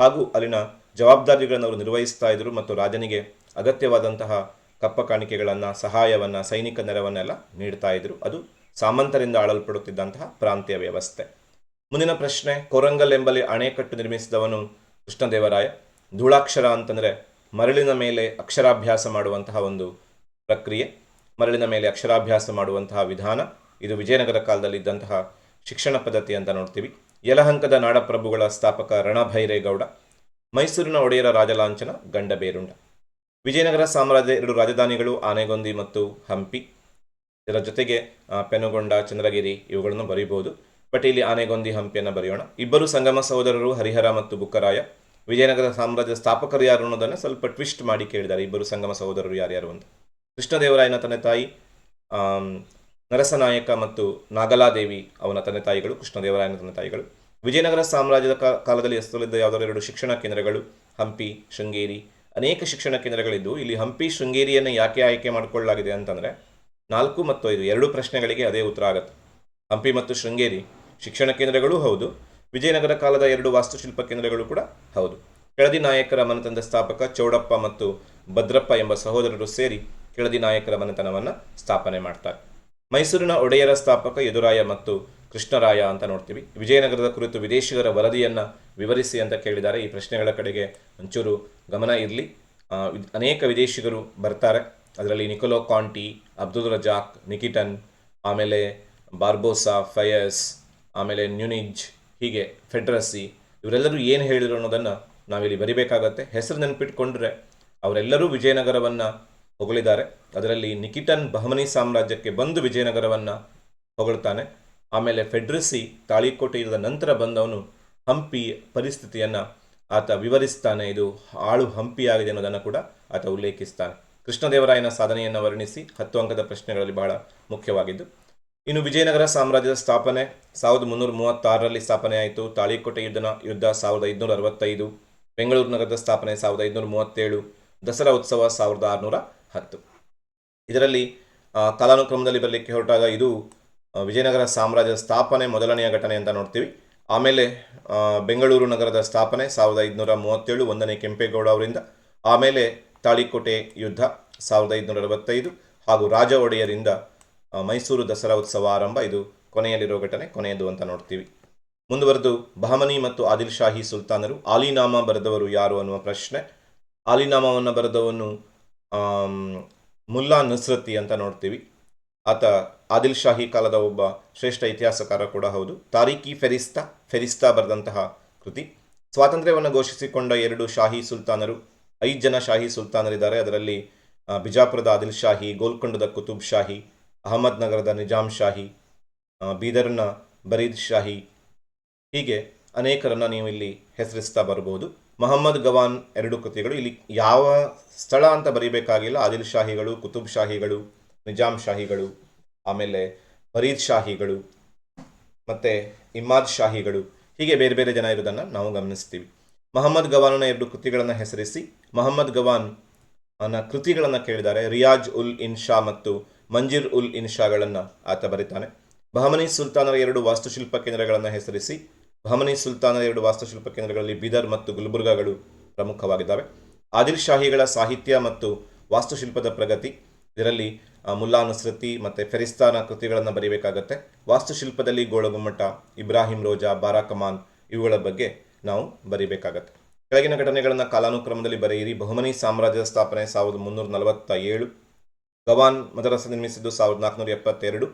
ಹಾಗೂ ಅಲ್ಲಿನ ಜವಾಬ್ದಾರಿಗಳನ್ನು ಅವರು ನಿರ್ವಹಿಸ್ತಾ ಇದ್ರು ಮತ್ತು ರಾಜನಿಗೆ ಅಗತ್ಯವಾದಂತಹ ಕಪ್ಪ ಕಾಣಿಕೆಗಳನ್ನು, ಸಹಾಯವನ್ನು, ಸೈನಿಕ ನೆರವನ್ನೆಲ್ಲ ನೀಡ್ತಾ ಇದ್ರು. ಅದು ಸಾಮಂತರಿಂದ ಆಳಲ್ಪಡುತ್ತಿದ್ದಂತಹ ಪ್ರಾಂತೀಯ ವ್ಯವಸ್ಥೆ. ಮುಂದಿನ ಪ್ರಶ್ನೆ, ಕೊರಂಗಲ್ ಎಂಬಲ್ಲಿ ಅಣೆಕಟ್ಟು ನಿರ್ಮಿಸಿದವನು ಕೃಷ್ಣದೇವರಾಯ. ಧೂಳಾಕ್ಷರ ಅಂತಂದರೆ ಮರಳಿನ ಮೇಲೆ ಅಕ್ಷರಾಭ್ಯಾಸ ಮಾಡುವಂತಹ ಒಂದು ಪ್ರಕ್ರಿಯೆ, ಮರಳಿನ ಮೇಲೆ ಅಕ್ಷರಾಭ್ಯಾಸ ಮಾಡುವಂತಹ ವಿಧಾನ. ಇದು ವಿಜಯನಗರ ಕಾಲದಲ್ಲಿ ಇದ್ದಂತಹ ಶಿಕ್ಷಣ ಪದ್ಧತಿ ಅಂತ ನೋಡ್ತೀವಿ. ಯಲಹಂಕದ ನಾಡಪ್ರಭುಗಳ ಸ್ಥಾಪಕ ರಣಭೈರೇಗೌಡ, ಮೈಸೂರಿನ ಒಡೆಯರ ರಾಜಲಾಂಛನ ಗಂಡಬೇರುಂಡ, ವಿಜಯನಗರ ಸಾಮ್ರಾಜ್ಯದ ಎರಡು ರಾಜಧಾನಿಗಳು ಆನೆಗೊಂದಿ ಮತ್ತು ಹಂಪಿ. ಇದರ ಜೊತೆಗೆ ಪೆನುಗೊಂಡ, ಚಂದ್ರಗಿರಿ ಇವುಗಳನ್ನು ಬರೀಬಹುದು. ಬಟ್ ಇಲ್ಲಿ ಆನೆಗೊಂದಿ, ಹಂಪಿಯನ್ನು ಬರೆಯೋಣ. ಇಬ್ಬರು ಸಂಗಮ ಸಹೋದರರು ಹರಿಹರ ಮತ್ತು ಬುಕ್ಕರಾಯ. ವಿಜಯನಗರ ಸಾಮ್ರಾಜ್ಯದ ಸ್ಥಾಪಕರು ಯಾರು ಅನ್ನೋದನ್ನು ಸ್ವಲ್ಪ ಟ್ವಿಸ್ಟ್ ಮಾಡಿ ಕೇಳಿದ್ದಾರೆ. ಇಬ್ಬರು ಸಂಗಮ ಸಹೋದರರು ಯಾರ್ಯಾರು ಅಂತ. ಕೃಷ್ಣದೇವರಾಯನ ತಂದೆ ತಾಯಿ ನರಸನಾಯಕ ಮತ್ತು ನಾಗಲಾದೇವಿ ಅವನ ತಂದೆ ತಾಯಿಗಳು, ಕೃಷ್ಣದೇವರಾಯನ ತಂದೆ ತಾಯಿಗಳು. ವಿಜಯನಗರ ಸಾಮ್ರಾಜ್ಯದ ಕಾಲದಲ್ಲಿ ಹೆಸರಲ್ಲಿದ್ದ ಯಾವುದಾದ್ರು ಎರಡು ಶಿಕ್ಷಣ ಕೇಂದ್ರಗಳು, ಹಂಪಿ, ಶೃಂಗೇರಿ. ಅನೇಕ ಶಿಕ್ಷಣ ಕೇಂದ್ರಗಳಿದ್ದು, ಇಲ್ಲಿ ಹಂಪಿ, ಶೃಂಗೇರಿಯನ್ನು ಯಾಕೆ ಆಯ್ಕೆ ಮಾಡಿಕೊಳ್ಳಲಾಗಿದೆ ಅಂತಂದರೆ, ನಾಲ್ಕು ಮತ್ತು ಐದು, ಎರಡು ಪ್ರಶ್ನೆಗಳಿಗೆ ಅದೇ ಉತ್ತರ ಆಗುತ್ತೆ. ಹಂಪಿ ಮತ್ತು ಶೃಂಗೇರಿ ಶಿಕ್ಷಣ ಕೇಂದ್ರಗಳೂ ಹೌದು, ವಿಜಯನಗರ ಕಾಲದ ಎರಡು ವಾಸ್ತುಶಿಲ್ಪ ಕೇಂದ್ರಗಳು ಕೂಡ ಹೌದು. ಕೆಳದಿ ನಾಯಕರ ಮನೆತನದ ಸ್ಥಾಪಕ ಚೌಡಪ್ಪ ಮತ್ತು ಭದ್ರಪ್ಪ ಎಂಬ ಸಹೋದರರು ಸೇರಿ ಕೆಳದಿ ನಾಯಕರ ಮನೆತನವನ್ನು ಸ್ಥಾಪನೆ ಮಾಡ್ತಾರೆ. ಮೈಸೂರಿನ ಒಡೆಯರ ಸ್ಥಾಪಕ ಯದುರಾಯ ಮತ್ತು ಕೃಷ್ಣರಾಯ ಅಂತ ನೋಡ್ತೀವಿ. ವಿಜಯನಗರದ ಕುರಿತು ವಿದೇಶಿಗರ ವರದಿಯನ್ನು ವಿವರಿಸಿ ಅಂತ ಕೇಳಿದ್ದಾರೆ. ಈ ಪ್ರಶ್ನೆಗಳ ಕಡೆಗೆ ಒಂಚೂರು ಗಮನ ಇರಲಿ. ಅನೇಕ ವಿದೇಶಿಗರು ಬರ್ತಾರೆ. ಅದರಲ್ಲಿ Nicolo Conti, Abdul Razzaq, Nikitin, ಆಮೇಲೆ ಬಾರ್ಬೋಸಾ, ಫಯಸ್, ಆಮೇಲೆ ನ್ಯೂನಿಜ್, ಹೀಗೆ ಫೆಡ್ರಸಿ, ಇವರೆಲ್ಲರೂ ಏನು ಹೇಳಿದ್ರು ಅನ್ನೋದನ್ನು ನಾವಿಲ್ಲಿ ಬರಿಬೇಕಾಗತ್ತೆ. ಹೆಸರು ನೆನಪಿಟ್ಕೊಂಡ್ರೆ ಅವರೆಲ್ಲರೂ ವಿಜಯನಗರವನ್ನು ಹೊಗಳಿದ್ದಾರೆ. ಅದರಲ್ಲಿ ನಿಕಿಟನ್ ಬಹಮನಿ ಸಾಮ್ರಾಜ್ಯಕ್ಕೆ ಬಂದು ವಿಜಯನಗರವನ್ನು ಹೊಗಳುತ್ತಾನೆ ಆಮೇಲೆ ಫೆಡ್ರಸಿ ಇರದ ನಂತರ ಬಂದವನು ಹಂಪಿ ಪರಿಸ್ಥಿತಿಯನ್ನು ಆತ ವಿವರಿಸ್ತಾನೆ. ಇದು ಆಳು ಹಂಪಿಯಾಗಿದೆ ಅನ್ನೋದನ್ನು ಕೂಡ ಆತ ಉಲ್ಲೇಖಿಸ್ತಾನೆ. ಕೃಷ್ಣದೇವರಾಯನ ಸಾಧನೆಯನ್ನು ವರ್ಣಿಸಿ ಹತ್ತು ಅಂಕದ ಪ್ರಶ್ನೆಗಳಲ್ಲಿ ಬಹಳ ಮುಖ್ಯವಾಗಿದ್ದು, ಇನ್ನು ವಿಜಯನಗರ ಸಾಮ್ರಾಜ್ಯದ ಸ್ಥಾಪನೆ ಸಾವಿರದ ಮುನ್ನೂರ ಮೂವತ್ತಾರರಲ್ಲಿ ಸ್ಥಾಪನೆ ಆಯಿತು. ತಾಳಿಕೋಟೆ ಯುದ್ಧನ ಯುದ್ಧ ಸಾವಿರದ ಐದುನೂರ ಅರವತ್ತೈದು. ಬೆಂಗಳೂರು ನಗರದ ಸ್ಥಾಪನೆ ಸಾವಿರದ ಐದುನೂರ ಮೂವತ್ತೇಳು. ದಸರಾ ಉತ್ಸವ ಸಾವಿರದ ಆರುನೂರ ಹತ್ತು. ಇದರಲ್ಲಿ ಕಾಲಾನುಕ್ರಮದಲ್ಲಿ ಬರಲಿಕ್ಕೆ ಹೊರಟಾಗ ಇದು ವಿಜಯನಗರ ಸಾಮ್ರಾಜ್ಯದ ಸ್ಥಾಪನೆ ಮೊದಲನೆಯ ಘಟನೆ ಅಂತ ನೋಡ್ತೀವಿ. ಆಮೇಲೆ ಬೆಂಗಳೂರು ನಗರದ ಸ್ಥಾಪನೆ ಸಾವಿರದ ಐದುನೂರ ಮೂವತ್ತೇಳು ಒಂದನೇ ಕೆಂಪೇಗೌಡ ಅವರಿಂದ. ಆಮೇಲೆ ತಾಳಿಕೋಟೆ ಯುದ್ಧ ಸಾವಿರದ ಐದುನೂರ ಅರವತ್ತೈದು ಹಾಗೂ ರಾಜ ಒಡೆಯರಿಂದ ಮೈಸೂರು ದಸರಾ ಉತ್ಸವ ಆರಂಭ. ಇದು ಕೊನೆಯಲ್ಲಿರೋ ಘಟನೆ, ಕೊನೆಯದು ಅಂತ ನೋಡ್ತೀವಿ. ಮುಂದುವರೆದು ಬಹಮನಿ ಮತ್ತು ಆದಿಲ್ ಶಾಹಿ ಸುಲ್ತಾನರು ಆಲಿನಾಮ ಬರೆದವರು ಯಾರು ಅನ್ನುವ ಪ್ರಶ್ನೆ. ಆಲಿನಾಮವನ್ನು ಬರೆದವನು ಮುಲ್ಲಾ ನಸ್ರತಿ ಅಂತ ನೋಡ್ತೀವಿ. ಆತ ಆದಿಲ್ ಶಾಹಿ ಕಾಲದ ಒಬ್ಬ ಶ್ರೇಷ್ಠ ಇತಿಹಾಸಕಾರ ಕೂಡ ಹೌದು. ತಾರೀಖಿ ಫೆರಿಸ್ತಾ ಫೆರಿಸ್ತಾ ಬರೆದಂತಹ ಕೃತಿ. ಸ್ವಾತಂತ್ರ್ಯವನ್ನು ಘೋಷಿಸಿಕೊಂಡ ಎರಡು ಶಾಹಿ ಸುಲ್ತಾನರು, ಐದು ಜನ ಶಾಹಿ ಸುಲ್ತಾನರಿದ್ದಾರೆ. ಅದರಲ್ಲಿ ಬಿಜಾಪುರದ ಆದಿಲ್ ಶಾಹಿ, ಗೋಲ್ಕೊಂಡದ ಕುತುಬ್ ಶಾಹಿ, ಅಹಮದ್ನಗರದ ನಿಜಾಮ್ ಶಾಹಿ ಬೀದರ್ನ ಬರೀದ್ ಶಾಹಿ. ಹೀಗೆ ಅನೇಕರನ್ನು ನೀವು ಇಲ್ಲಿ ಹೆಸರಿಸ್ತಾ ಬರ್ಬೋದು. ಮೊಹಮ್ಮದ್ ಗವಾನ್ ಎರಡು ಕೃತಿಗಳು. ಇಲ್ಲಿ ಯಾವ ಸ್ಥಳ ಅಂತ ಬರೀಬೇಕಾಗಿಲ್ಲ. ಆದಿಲ್ ಶಾಹಿಗಳು, ಕುತುಬ್ ಶಾಹಿಗಳು ನಿಜಾಮ್ ಶಾಹಿಗಳು, ಆಮೇಲೆ ಫರೀದ್ ಶಾಹಿಗಳು, ಮತ್ತು ಇಮ್ಮಾದ್ ಶಾಹಿಗಳು. ಹೀಗೆ ಬೇರೆ ಬೇರೆ ಜನ ಇರೋದನ್ನು ನಾವು ಗಮನಿಸ್ತೀವಿ. ಮೊಹಮ್ಮದ್ ಗವಾನ್ನ ಎರಡು ಕೃತಿಗಳನ್ನು ಹೆಸರಿಸಿ, ಮಹಮ್ಮದ್ ಗವಾನ್ ಅವನ ಕೃತಿಗಳನ್ನು ಕೇಳಿದ್ದಾರೆ. ರಿಯಾಜ್ ಉಲ್ ಇನ್ಶಾ ಮತ್ತು ಮಂಜಿರ್ ಉಲ್ ಇನ್ಶಾಗಳನ್ನು ಆತ ಬರೀತಾನೆ. ಬಹಮನಿ ಸುಲ್ತಾನರ ಎರಡು ವಾಸ್ತುಶಿಲ್ಪ ಕೇಂದ್ರಗಳನ್ನು ಹೆಸರಿಸಿ ಬಹಮನಿ ಸುಲ್ತಾನರ ಎರಡು ವಾಸ್ತುಶಿಲ್ಪ ಕೇಂದ್ರಗಳಲ್ಲಿ ಬೀದರ್ ಮತ್ತು ಗುಲ್ಬರ್ಗಾಗಳು ಪ್ರಮುಖವಾಗಿದ್ದಾವೆ. ಆದಿಲ್ ಶಾಹಿಗಳ ಸಾಹಿತ್ಯ ಮತ್ತು ವಾಸ್ತುಶಿಲ್ಪದ ಪ್ರಗತಿ, ಇದರಲ್ಲಿ ಮುಲ್ಲಾ ನುಸ್ರತಿ ಮತ್ತು ಫೆರಿಸ್ತಾನ ಕೃತಿಗಳನ್ನು ಬರೀಬೇಕಾಗತ್ತೆ. ವಾಸ್ತುಶಿಲ್ಪದಲ್ಲಿ ಗೋಳಗುಮ್ಮಟ, ಇಬ್ರಾಹಿಂ ರೋಜಾ, ಬಾರಾ ಕಮಾನ್ ಇವುಗಳ ಬಗ್ಗೆ ನಾವು ಬರೀಬೇಕಾಗತ್ತೆ. ಕೆಳಗಿನ ಘಟನೆಗಳನ್ನು ಕಾಲಾನುಕ್ರಮದಲ್ಲಿ ಬರೆಯಿರಿ. ಬಹುಮನಿ ಸಾಮ್ರಾಜ್ಯದ ಸ್ಥಾಪನೆ ಸಾವಿರದ ಮುನ್ನೂರ ನಲವತ್ತ ಏಳು ಗವಾನ್ ಮದರಸ ನಿರ್ಮಿಸಿದ್ದು ಸಾವಿರದ ನಾಲ್ಕುನೂರ ಎಪ್ಪತ್ತೆರಡು.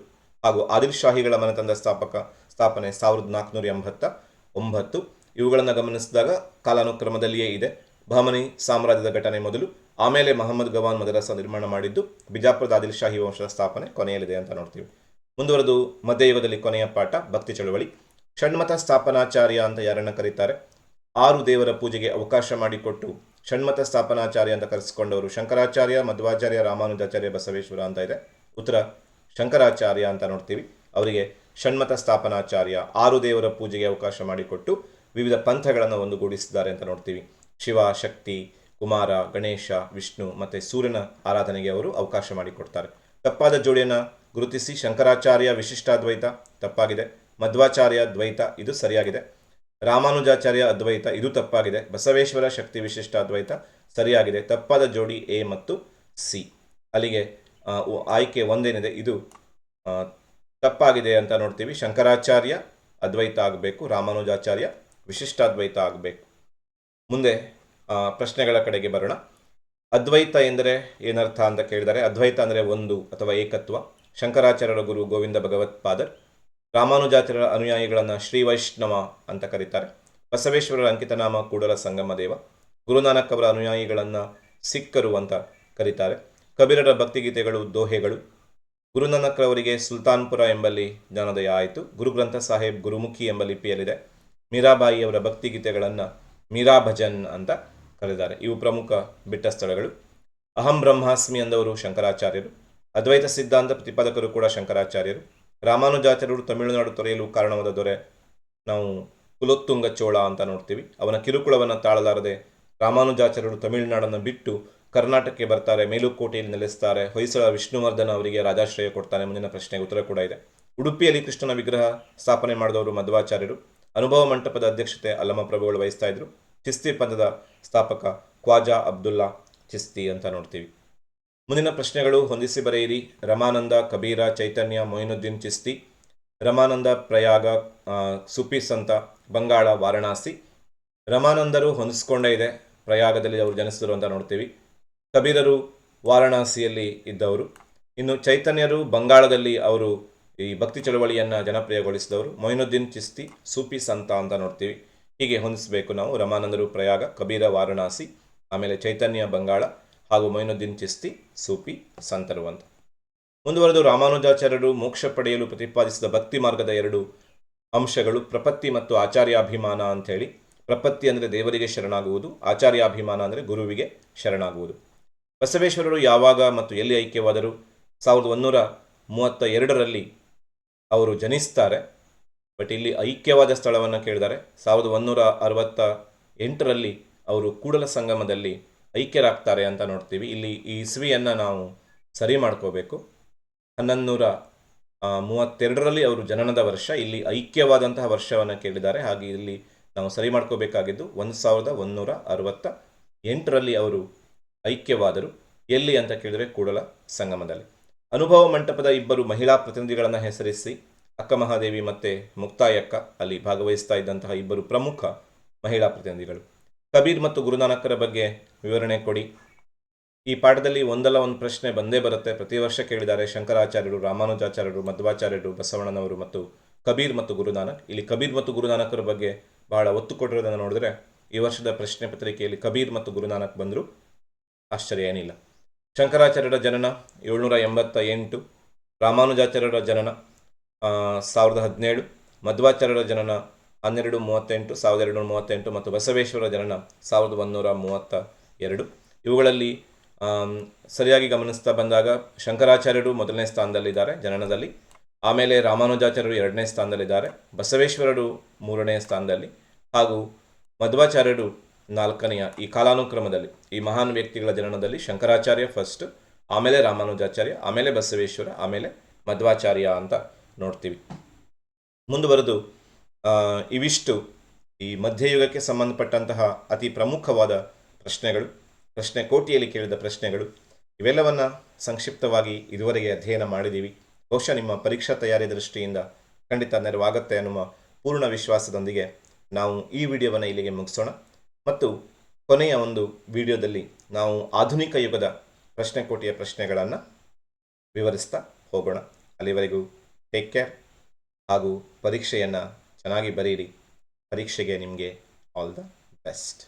ಹಾಗೂ ಆದಿಲ್ ಶಾಹಿಗಳ ಮನೆತನದ ಸ್ಥಾಪಕ, ಸ್ಥಾಪನೆ ಸಾವಿರದ ನಾಲ್ಕುನೂರ ಎಂಬತ್ತ ಒಂಬತ್ತು. ಇವುಗಳನ್ನು ಗಮನಿಸಿದಾಗ ಕಾಲಾನುಕ್ರಮದಲ್ಲಿಯೇ ಇದೆ. ಬಹಮನಿ ಸಾಮ್ರಾಜ್ಯದ ಘಟನೆ ಮೊದಲು, ಆಮೇಲೆ ಮಹಮ್ಮದ್ ಗವಾನ್ ಮದರಸ ನಿರ್ಮಾಣ ಮಾಡಿದ್ದು ಬಿಜಾಪುರದ ಆದಿಲ್ ಶಾಹಿ ವಂಶದ ಸ್ಥಾಪನೆ ಕೊನೆಯಲ್ಲಿದೆ ಅಂತ ನೋಡ್ತೀವಿ. ಮುಂದುವರೆದು ಮಧ್ಯಯುಗದಲ್ಲಿ ಕೊನೆಯ ಪಾಠ, ಭಕ್ತಿ ಚಳುವಳಿ. ಷಣ್ಮತ ಸ್ಥಾಪನಾಚಾರ್ಯ ಅಂತ ಯಾರನ್ನ ಕರೀತಾರೆ? ಆರು ದೇವರ ಪೂಜೆಗೆ ಅವಕಾಶ ಮಾಡಿಕೊಟ್ಟು ಷಣ್ಮತ ಸ್ಥಾಪನಾಚಾರ್ಯ ಅಂತ ಕರೆಸಿಕೊಂಡವರು ಶಂಕರಾಚಾರ್ಯ, ಮಧ್ವಾಚಾರ್ಯ, ರಾಮಾನುಜಾಚಾರ್ಯ, ಬಸವೇಶ್ವರ ಅಂತ ಇದೆ. ಉತ್ತರ ಶಂಕರಾಚಾರ್ಯ ಅಂತ ನೋಡ್ತೀವಿ. ಅವರಿಗೆ ಷಣ್ಮತ ಸ್ಥಾಪನಾಚಾರ್ಯ ಆರು ದೇವರ ಪೂಜೆಗೆ ಅವಕಾಶ ಮಾಡಿಕೊಟ್ಟು ವಿವಿಧ ಪಂಥಗಳನ್ನು ಒಂದುಗೂಡಿಸಿದ್ದಾರೆ ಅಂತ ನೋಡ್ತೀವಿ. ಶಿವ, ಶಕ್ತಿ, ಕುಮಾರ, ಗಣೇಶ, ವಿಷ್ಣು ಮತ್ತು ಸೂರ್ಯನ ಆರಾಧನೆಗೆ ಅವರು ಅವಕಾಶ ಮಾಡಿಕೊಡ್ತಾರೆ. ತಪ್ಪಾದ ಜೋಡಿಯನ್ನು ಗುರುತಿಸಿ ಶಂಕರಾಚಾರ್ಯ ವಿಶಿಷ್ಟಾದ್ವೈತ, ತಪ್ಪಾಗಿದೆ. ಮಧ್ವಾಚಾರ್ಯ ದ್ವೈತ, ಇದು ಸರಿಯಾಗಿದೆ. ರಾಮಾನುಜಾಚಾರ್ಯ ಅದ್ವೈತ, ಇದು ತಪ್ಪಾಗಿದೆ. ಬಸವೇಶ್ವರ ಶಕ್ತಿ ವಿಶಿಷ್ಟ ಅದ್ವೈತ ಸರಿಯಾಗಿದೆ. ತಪ್ಪಾದ ಜೋಡಿ ಎ ಮತ್ತು ಸಿ. ಅಲ್ಲಿಗೆ ಆಯ್ಕೆ ಒಂದೇನಿದೆ, ಇದು ತಪ್ಪಾಗಿದೆ ಅಂತ ನೋಡ್ತೀವಿ. ಶಂಕರಾಚಾರ್ಯ ಅದ್ವೈತ ಆಗಬೇಕು, ರಾಮಾನುಜಾಚಾರ್ಯ ವಿಶಿಷ್ಟಾದ್ವೈತ ಆಗಬೇಕು. ಮುಂದೆ ಪ್ರಶ್ನೆಗಳ ಕಡೆಗೆ ಬರೋಣ. ಅದ್ವೈತ ಎಂದರೆ ಏನರ್ಥ ಅಂತ ಕೇಳಿದರೆ, ಅದ್ವೈತ ಅಂದರೆ ಒಂದು ಅಥವಾ ಏಕತ್ವ. ಶಂಕರಾಚಾರ್ಯರ ಗುರು ಗೋವಿಂದ ಭಗವತ್ಪಾದರ್ ರಾಮಾನುಜಾಚಾರ್ಯರ ಅನುಯಾಯಿಗಳನ್ನು ಶ್ರೀ ವೈಷ್ಣವ ಅಂತ ಕರೀತಾರೆ. ಬಸವೇಶ್ವರರ ಅಂಕಿತನಾಮ ಕೂಡಲ ಸಂಗಮ ದೇವ ಗುರುನಾನಕ್ ಅವರ ಅನುಯಾಯಿಗಳನ್ನು ಸಿಕ್ಕರು ಅಂತ ಕರೀತಾರೆ. ಕಬೀರರ ಭಕ್ತಿಗೀತೆಗಳು, ದೋಹೆಗಳು. ಗುರುನಾನಕ್ರವರಿಗೆ ಸುಲ್ತಾನ್ಪುರ ಎಂಬಲ್ಲಿ ಜ್ಞಾನೋದಯ ಆಯಿತು. ಗುರುಗ್ರಂಥ ಸಾಹೇಬ್ ಗುರುಮುಖಿ ಎಂಬ ಲಿಪಿಯಲ್ಲಿದೆ ಮೀರಾಬಾಯಿ ಅವರ ಭಕ್ತಿಗೀತೆಗಳನ್ನು ಮೀರಾ ಭಜನ್ ಅಂತ ಕರೆದಿದ್ದಾರೆ. ಇವು ಪ್ರಮುಖ ಬಿಟ್ಟ ಸ್ಥಳಗಳು. ಅಹಂ ಬ್ರಹ್ಮಾಸ್ಮಿ ಅಂದವರು ಶಂಕರಾಚಾರ್ಯರು. ಅದ್ವೈತ ಸಿದ್ಧಾಂತ ಪ್ರತಿಪಾದಕರು ಕೂಡ ಶಂಕರಾಚಾರ್ಯರು. ರಾಮಾನುಜಾಚಾರ್ಯರು ತಮಿಳುನಾಡು ತೊರೆಯಲು ಕಾರಣವಾದ ದೊರೆ ನಾವು ಕುಲೋತ್ತುಂಗ ಚೋಳ ಅಂತ ನೋಡ್ತೀವಿ. ಅವನ ಕಿರುಕುಳವನ್ನು ತಾಳಲಾರದೆ ರಾಮಾನುಜಾಚಾರ್ಯರು ತಮಿಳುನಾಡನ್ನು ಬಿಟ್ಟು ಕರ್ನಾಟಕಕ್ಕೆ ಬರ್ತಾರೆ, ಮೇಲುಕೋಟೆಯಲ್ಲಿ ನೆಲೆಸ್ತಾರೆ. ಹೊಯ್ಸಳ ವಿಷ್ಣುವರ್ಧನ ಅವರಿಗೆ ರಾಜಾಶ್ರಯ ಕೊಡ್ತಾನೆ ಮುಂದಿನ ಪ್ರಶ್ನೆಗೆ ಉತ್ತರ ಕೂಡ ಇದೆ. ಉಡುಪಿಯಲ್ಲಿ ಕೃಷ್ಣನ ವಿಗ್ರಹ ಸ್ಥಾಪನೆ ಮಾಡಿದವರು ಮಧ್ವಾಚಾರ್ಯರು. ಅನುಭವ ಮಂಟಪದ ಅಧ್ಯಕ್ಷತೆ ಅಲ್ಲಮ ಪ್ರಭುಗಳು ವಹಿಸ್ತಾ ಇದ್ರು. ಚಿಸ್ತಿ ಪಂಥದ ಸ್ಥಾಪಕ ಖ್ವಾಜಾ ಅಬ್ದುಲ್ಲಾ ಚಿಸ್ತಿ ಅಂತ ನೋಡ್ತೀವಿ. ಮುಂದಿನ ಪ್ರಶ್ನೆಗಳು ಹೊಂದಿಸಿ ಬರೆಯಿರಿ. ರಮಾನಂದ, ಕಬೀರ, ಚೈತನ್ಯ, ಮೊಯಿನುದ್ದೀನ್ ಚಿಸ್ತಿ, ರಮಾನಂದ, ಪ್ರಯಾಗ ಸುಪಿ ಸಂತ, ಬಂಗಾಳ, ವಾರಣಾಸಿ. ರಮಾನಂದರು ಹೊಂದಿಸ್ಕೊಂಡೇ ಇದೆ. ಪ್ರಯಾಗದಲ್ಲಿ ಅವರು ಜನಿಸಿದರು ಅಂತ ನೋಡ್ತೀವಿ. ಕಬೀರರು ವಾರಣಾಸಿಯಲ್ಲಿ ಇದ್ದವರು. ಇನ್ನು ಚೈತನ್ಯರು ಬಂಗಾಳದಲ್ಲಿ ಅವರು ಈ ಭಕ್ತಿ ಚಳವಳಿಯನ್ನು ಜನಪ್ರಿಯಗೊಳಿಸಿದವರು. ಮೊಯಿನುದ್ದೀನ್ ಚಿಸ್ತಿ, ಸೂಫಿ ಸಂತ ಅಂತ ನೋಡ್ತೀವಿ. ಹೀಗೆ ಹೊಂದಿಸಬೇಕು ನಾವು. ರಮಾನಂದರು ಪ್ರಯಾಗ, ಕಬೀರ ವಾರಣಾಸಿ, ಆಮೇಲೆ ಚೈತನ್ಯ ಬಂಗಾಳ ಹಾಗೂ ಮೊಯಿನುದ್ದೀನ್ ಚಿಸ್ತಿ, ಸೂಫಿ ಸಂತರು ಅಂತ. ಮುಂದುವರೆದು ರಾಮಾನುಜಾಚಾರ್ಯರು ಮೋಕ್ಷ ಪಡೆಯಲು ಪ್ರತಿಪಾದಿಸಿದ ಭಕ್ತಿ ಮಾರ್ಗದ ಎರಡು ಅಂಶಗಳು ಪ್ರಪತ್ತಿ ಮತ್ತು ಆಚಾರ್ಯಾಭಿಮಾನ ಅಂಥೇಳಿ. ಪ್ರಪತ್ತಿ ಅಂದರೆ ದೇವರಿಗೆ ಶರಣಾಗುವುದು, ಆಚಾರ್ಯಾಭಿಮಾನ ಅಂದರೆ ಗುರುವಿಗೆ ಶರಣಾಗುವುದು. ಬಸವೇಶ್ವರರು ಯಾವಾಗ ಮತ್ತು ಎಲ್ಲಿ ಐಕ್ಯವಾದರು? ಸಾವಿರದ ಒಂದೂರ ಮೂವತ್ತ ಎರಡರಲ್ಲಿ ಅವರು ಜನಿಸ್ತಾರೆ. ಬಟ್ ಇಲ್ಲಿ ಐಕ್ಯವಾದ ಸ್ಥಳವನ್ನು ಕೇಳಿದ್ದಾರೆ ಸಾವಿರದ ಒಂದೂರ ಅರವತ್ತ ಎಂಟರಲ್ಲಿ ಅವರು ಕೂಡಲ ಸಂಗಮದಲ್ಲಿ ಐಕ್ಯರಾಗ್ತಾರೆ ಅಂತ ನೋಡ್ತೀವಿ. ಇಲ್ಲಿ ಈ ಇಸ್ವಿಯನ್ನು ನಾವು ಸರಿ ಮಾಡ್ಕೋಬೇಕು. ಹನ್ನೊಂದು ನೂರ ಮೂವತ್ತೆರಡರಲ್ಲಿ ಅವರು ಜನನದ ವರ್ಷ. ಇಲ್ಲಿ ಐಕ್ಯವಾದಂತಹ ವರ್ಷವನ್ನು ಕೇಳಿದ್ದಾರೆ. ಹಾಗೆ ಇಲ್ಲಿ ನಾವು ಸರಿ ಮಾಡ್ಕೋಬೇಕಾಗಿದ್ದು ಒಂದು ಸಾವಿರದ ಒಂದೂರ ಅರವತ್ತ ಎಂಟರಲ್ಲಿ ಅವರು ಐಕ್ಯವಾದರು ಎಲ್ಲಿ ಅಂತ ಕೇಳಿದರೆ ಕೂಡಲ ಸಂಗಮದಲ್ಲಿ. ಅನುಭವ ಮಂಟಪದ ಇಬ್ಬರು ಮಹಿಳಾ ಪ್ರತಿನಿಧಿಗಳನ್ನು ಹೆಸರಿಸಿ ಅಕ್ಕ ಮಹಾದೇವಿ ಮತ್ತು ಮುಕ್ತಾಯಕ್ಕ ಅಲ್ಲಿ ಭಾಗವಹಿಸ್ತಾ ಇದ್ದಂತಹ ಇಬ್ಬರು ಪ್ರಮುಖ ಮಹಿಳಾ ಪ್ರತಿನಿಧಿಗಳು. ಕಬೀರ್ ಮತ್ತು ಗುರುನಾನಕರ ಬಗ್ಗೆ ವಿವರಣೆ ಕೊಡಿ. ಈ ಪಾಠದಲ್ಲಿ ಒಂದಲ್ಲ ಒಂದು ಪ್ರಶ್ನೆ ಬಂದೇ ಬರುತ್ತೆ. ಪ್ರತಿ ವರ್ಷ ಕೇಳಿದ್ದಾರೆ ಶಂಕರಾಚಾರ್ಯರು, ರಾಮಾನುಜಾಚಾರ್ಯರು, ಮಧ್ವಾಚಾರ್ಯರು, ಬಸವಣ್ಣನವರು ಮತ್ತು ಕಬೀರ್ ಮತ್ತು ಗುರುನಾನಕ್. ಇಲ್ಲಿ ಕಬೀರ್ ಮತ್ತು ಗುರುನಾನಕರ ಬಗ್ಗೆ ಬಹಳ ಒತ್ತು ಕೊಟ್ಟಿರೋದನ್ನು ನೋಡಿದ್ರೆ ಈ ವರ್ಷದ ಪ್ರಶ್ನೆ ಪತ್ರಿಕೆಯಲ್ಲಿ ಕಬೀರ್ ಮತ್ತು ಗುರುನಾನಕ್ ಬಂದರೂ. ಆಶ್ಚರ್ಯ ಏನಿಲ್ಲ. ಶಂಕರಾಚಾರ್ಯರ ಜನನ ಏಳ್ನೂರ ಎಂಬತ್ತ ಎಂಟು ರಾಮಾನುಜಾಚಾರ್ಯರ ಜನನ ಸಾವಿರದ ಹದಿನೇಳು, ಮಧ್ವಾಚಾರ್ಯರ ಜನನ ಹನ್ನೆರಡು ಮೂವತ್ತೆಂಟು, ಸಾವಿರದ ಎರಡುನೂರ ಮೂವತ್ತೆಂಟು ಮತ್ತು ಬಸವೇಶ್ವರ ಜನನ ಸಾವಿರದ ಒಂದೂರ ಮೂವತ್ತ ಎರಡು ಇವುಗಳಲ್ಲಿ ಸರಿಯಾಗಿ ಗಮನಿಸ್ತಾ ಬಂದಾಗ ಶಂಕರಾಚಾರ್ಯರು ಮೊದಲನೇ ಸ್ಥಾನದಲ್ಲಿದ್ದಾರೆ ಜನನದಲ್ಲಿ. ಆಮೇಲೆ ರಾಮಾನುಜಾಚಾರ್ಯರು ಎರಡನೇ ಸ್ಥಾನದಲ್ಲಿದ್ದಾರೆ. ಬಸವೇಶ್ವರರು ಮೂರನೇ ಸ್ಥಾನದಲ್ಲಿ ಹಾಗೂ ಮಧ್ವಾಚಾರ್ಯರು ನಾಲ್ಕನೆಯ ಈ ಕಾಲಾನುಕ್ರಮದಲ್ಲಿ, ಈ ಮಹಾನ್ ವ್ಯಕ್ತಿಗಳ ಜನನದಲ್ಲಿ ಶಂಕರಾಚಾರ್ಯ ಫಸ್ಟ್ ಆಮೇಲೆ ರಾಮಾನುಜಾಚಾರ್ಯ, ಆಮೇಲೆ ಬಸವೇಶ್ವರ, ಆಮೇಲೆ ಮಧ್ವಾಚಾರ್ಯ ಅಂತ ನೋಡ್ತೀವಿ. ಮುಂದುವರೆದು ಇವಿಷ್ಟು ಈ ಮಧ್ಯಯುಗಕ್ಕೆ ಸಂಬಂಧಪಟ್ಟಂತಹ ಅತಿ ಪ್ರಮುಖವಾದ ಪ್ರಶ್ನೆಗಳು, ಪ್ರಶ್ನೆ ಕೋಟಿಯಲ್ಲಿ ಕೇಳಿದ ಪ್ರಶ್ನೆಗಳು, ಇವೆಲ್ಲವನ್ನು ಸಂಕ್ಷಿಪ್ತವಾಗಿ ಇದುವರೆಗೆ ಅಧ್ಯಯನ ಮಾಡಿದ್ದೀವಿ ಬಹುಶಃ ನಿಮ್ಮ ಪರೀಕ್ಷಾ ತಯಾರಿ ದೃಷ್ಟಿಯಿಂದ ಖಂಡಿತ ನೆರವಾಗುತ್ತೆ ಅನ್ನುವ ಪೂರ್ಣ ವಿಶ್ವಾಸದೊಂದಿಗೆ ನಾವು ಈ ವಿಡಿಯೋವನ್ನು ಇಲ್ಲಿಗೆ ಮುಗಿಸೋಣ. ಮತ್ತು ಕೊನೆಯ ಒಂದು ವಿಡಿಯೋದಲ್ಲಿ ನಾವು ಆಧುನಿಕ ಯುಗದ ಪ್ರಶ್ನೆ ಕೋಟಿಯ ಪ್ರಶ್ನೆಗಳನ್ನು ವಿವರಿಸ್ತಾ ಹೋಗೋಣ. ಅಲ್ಲಿವರೆಗೂ ಟೇಕ್ ಕೇರ್ ಹಾಗೂ ಪರೀಕ್ಷೆಯನ್ನು ಚೆನ್ನಾಗಿ ಬರೀರಿ. ಪರೀಕ್ಷೆಗೆ ನಿಮಗೆ ಆಲ್ ದ ಬೆಸ್ಟ್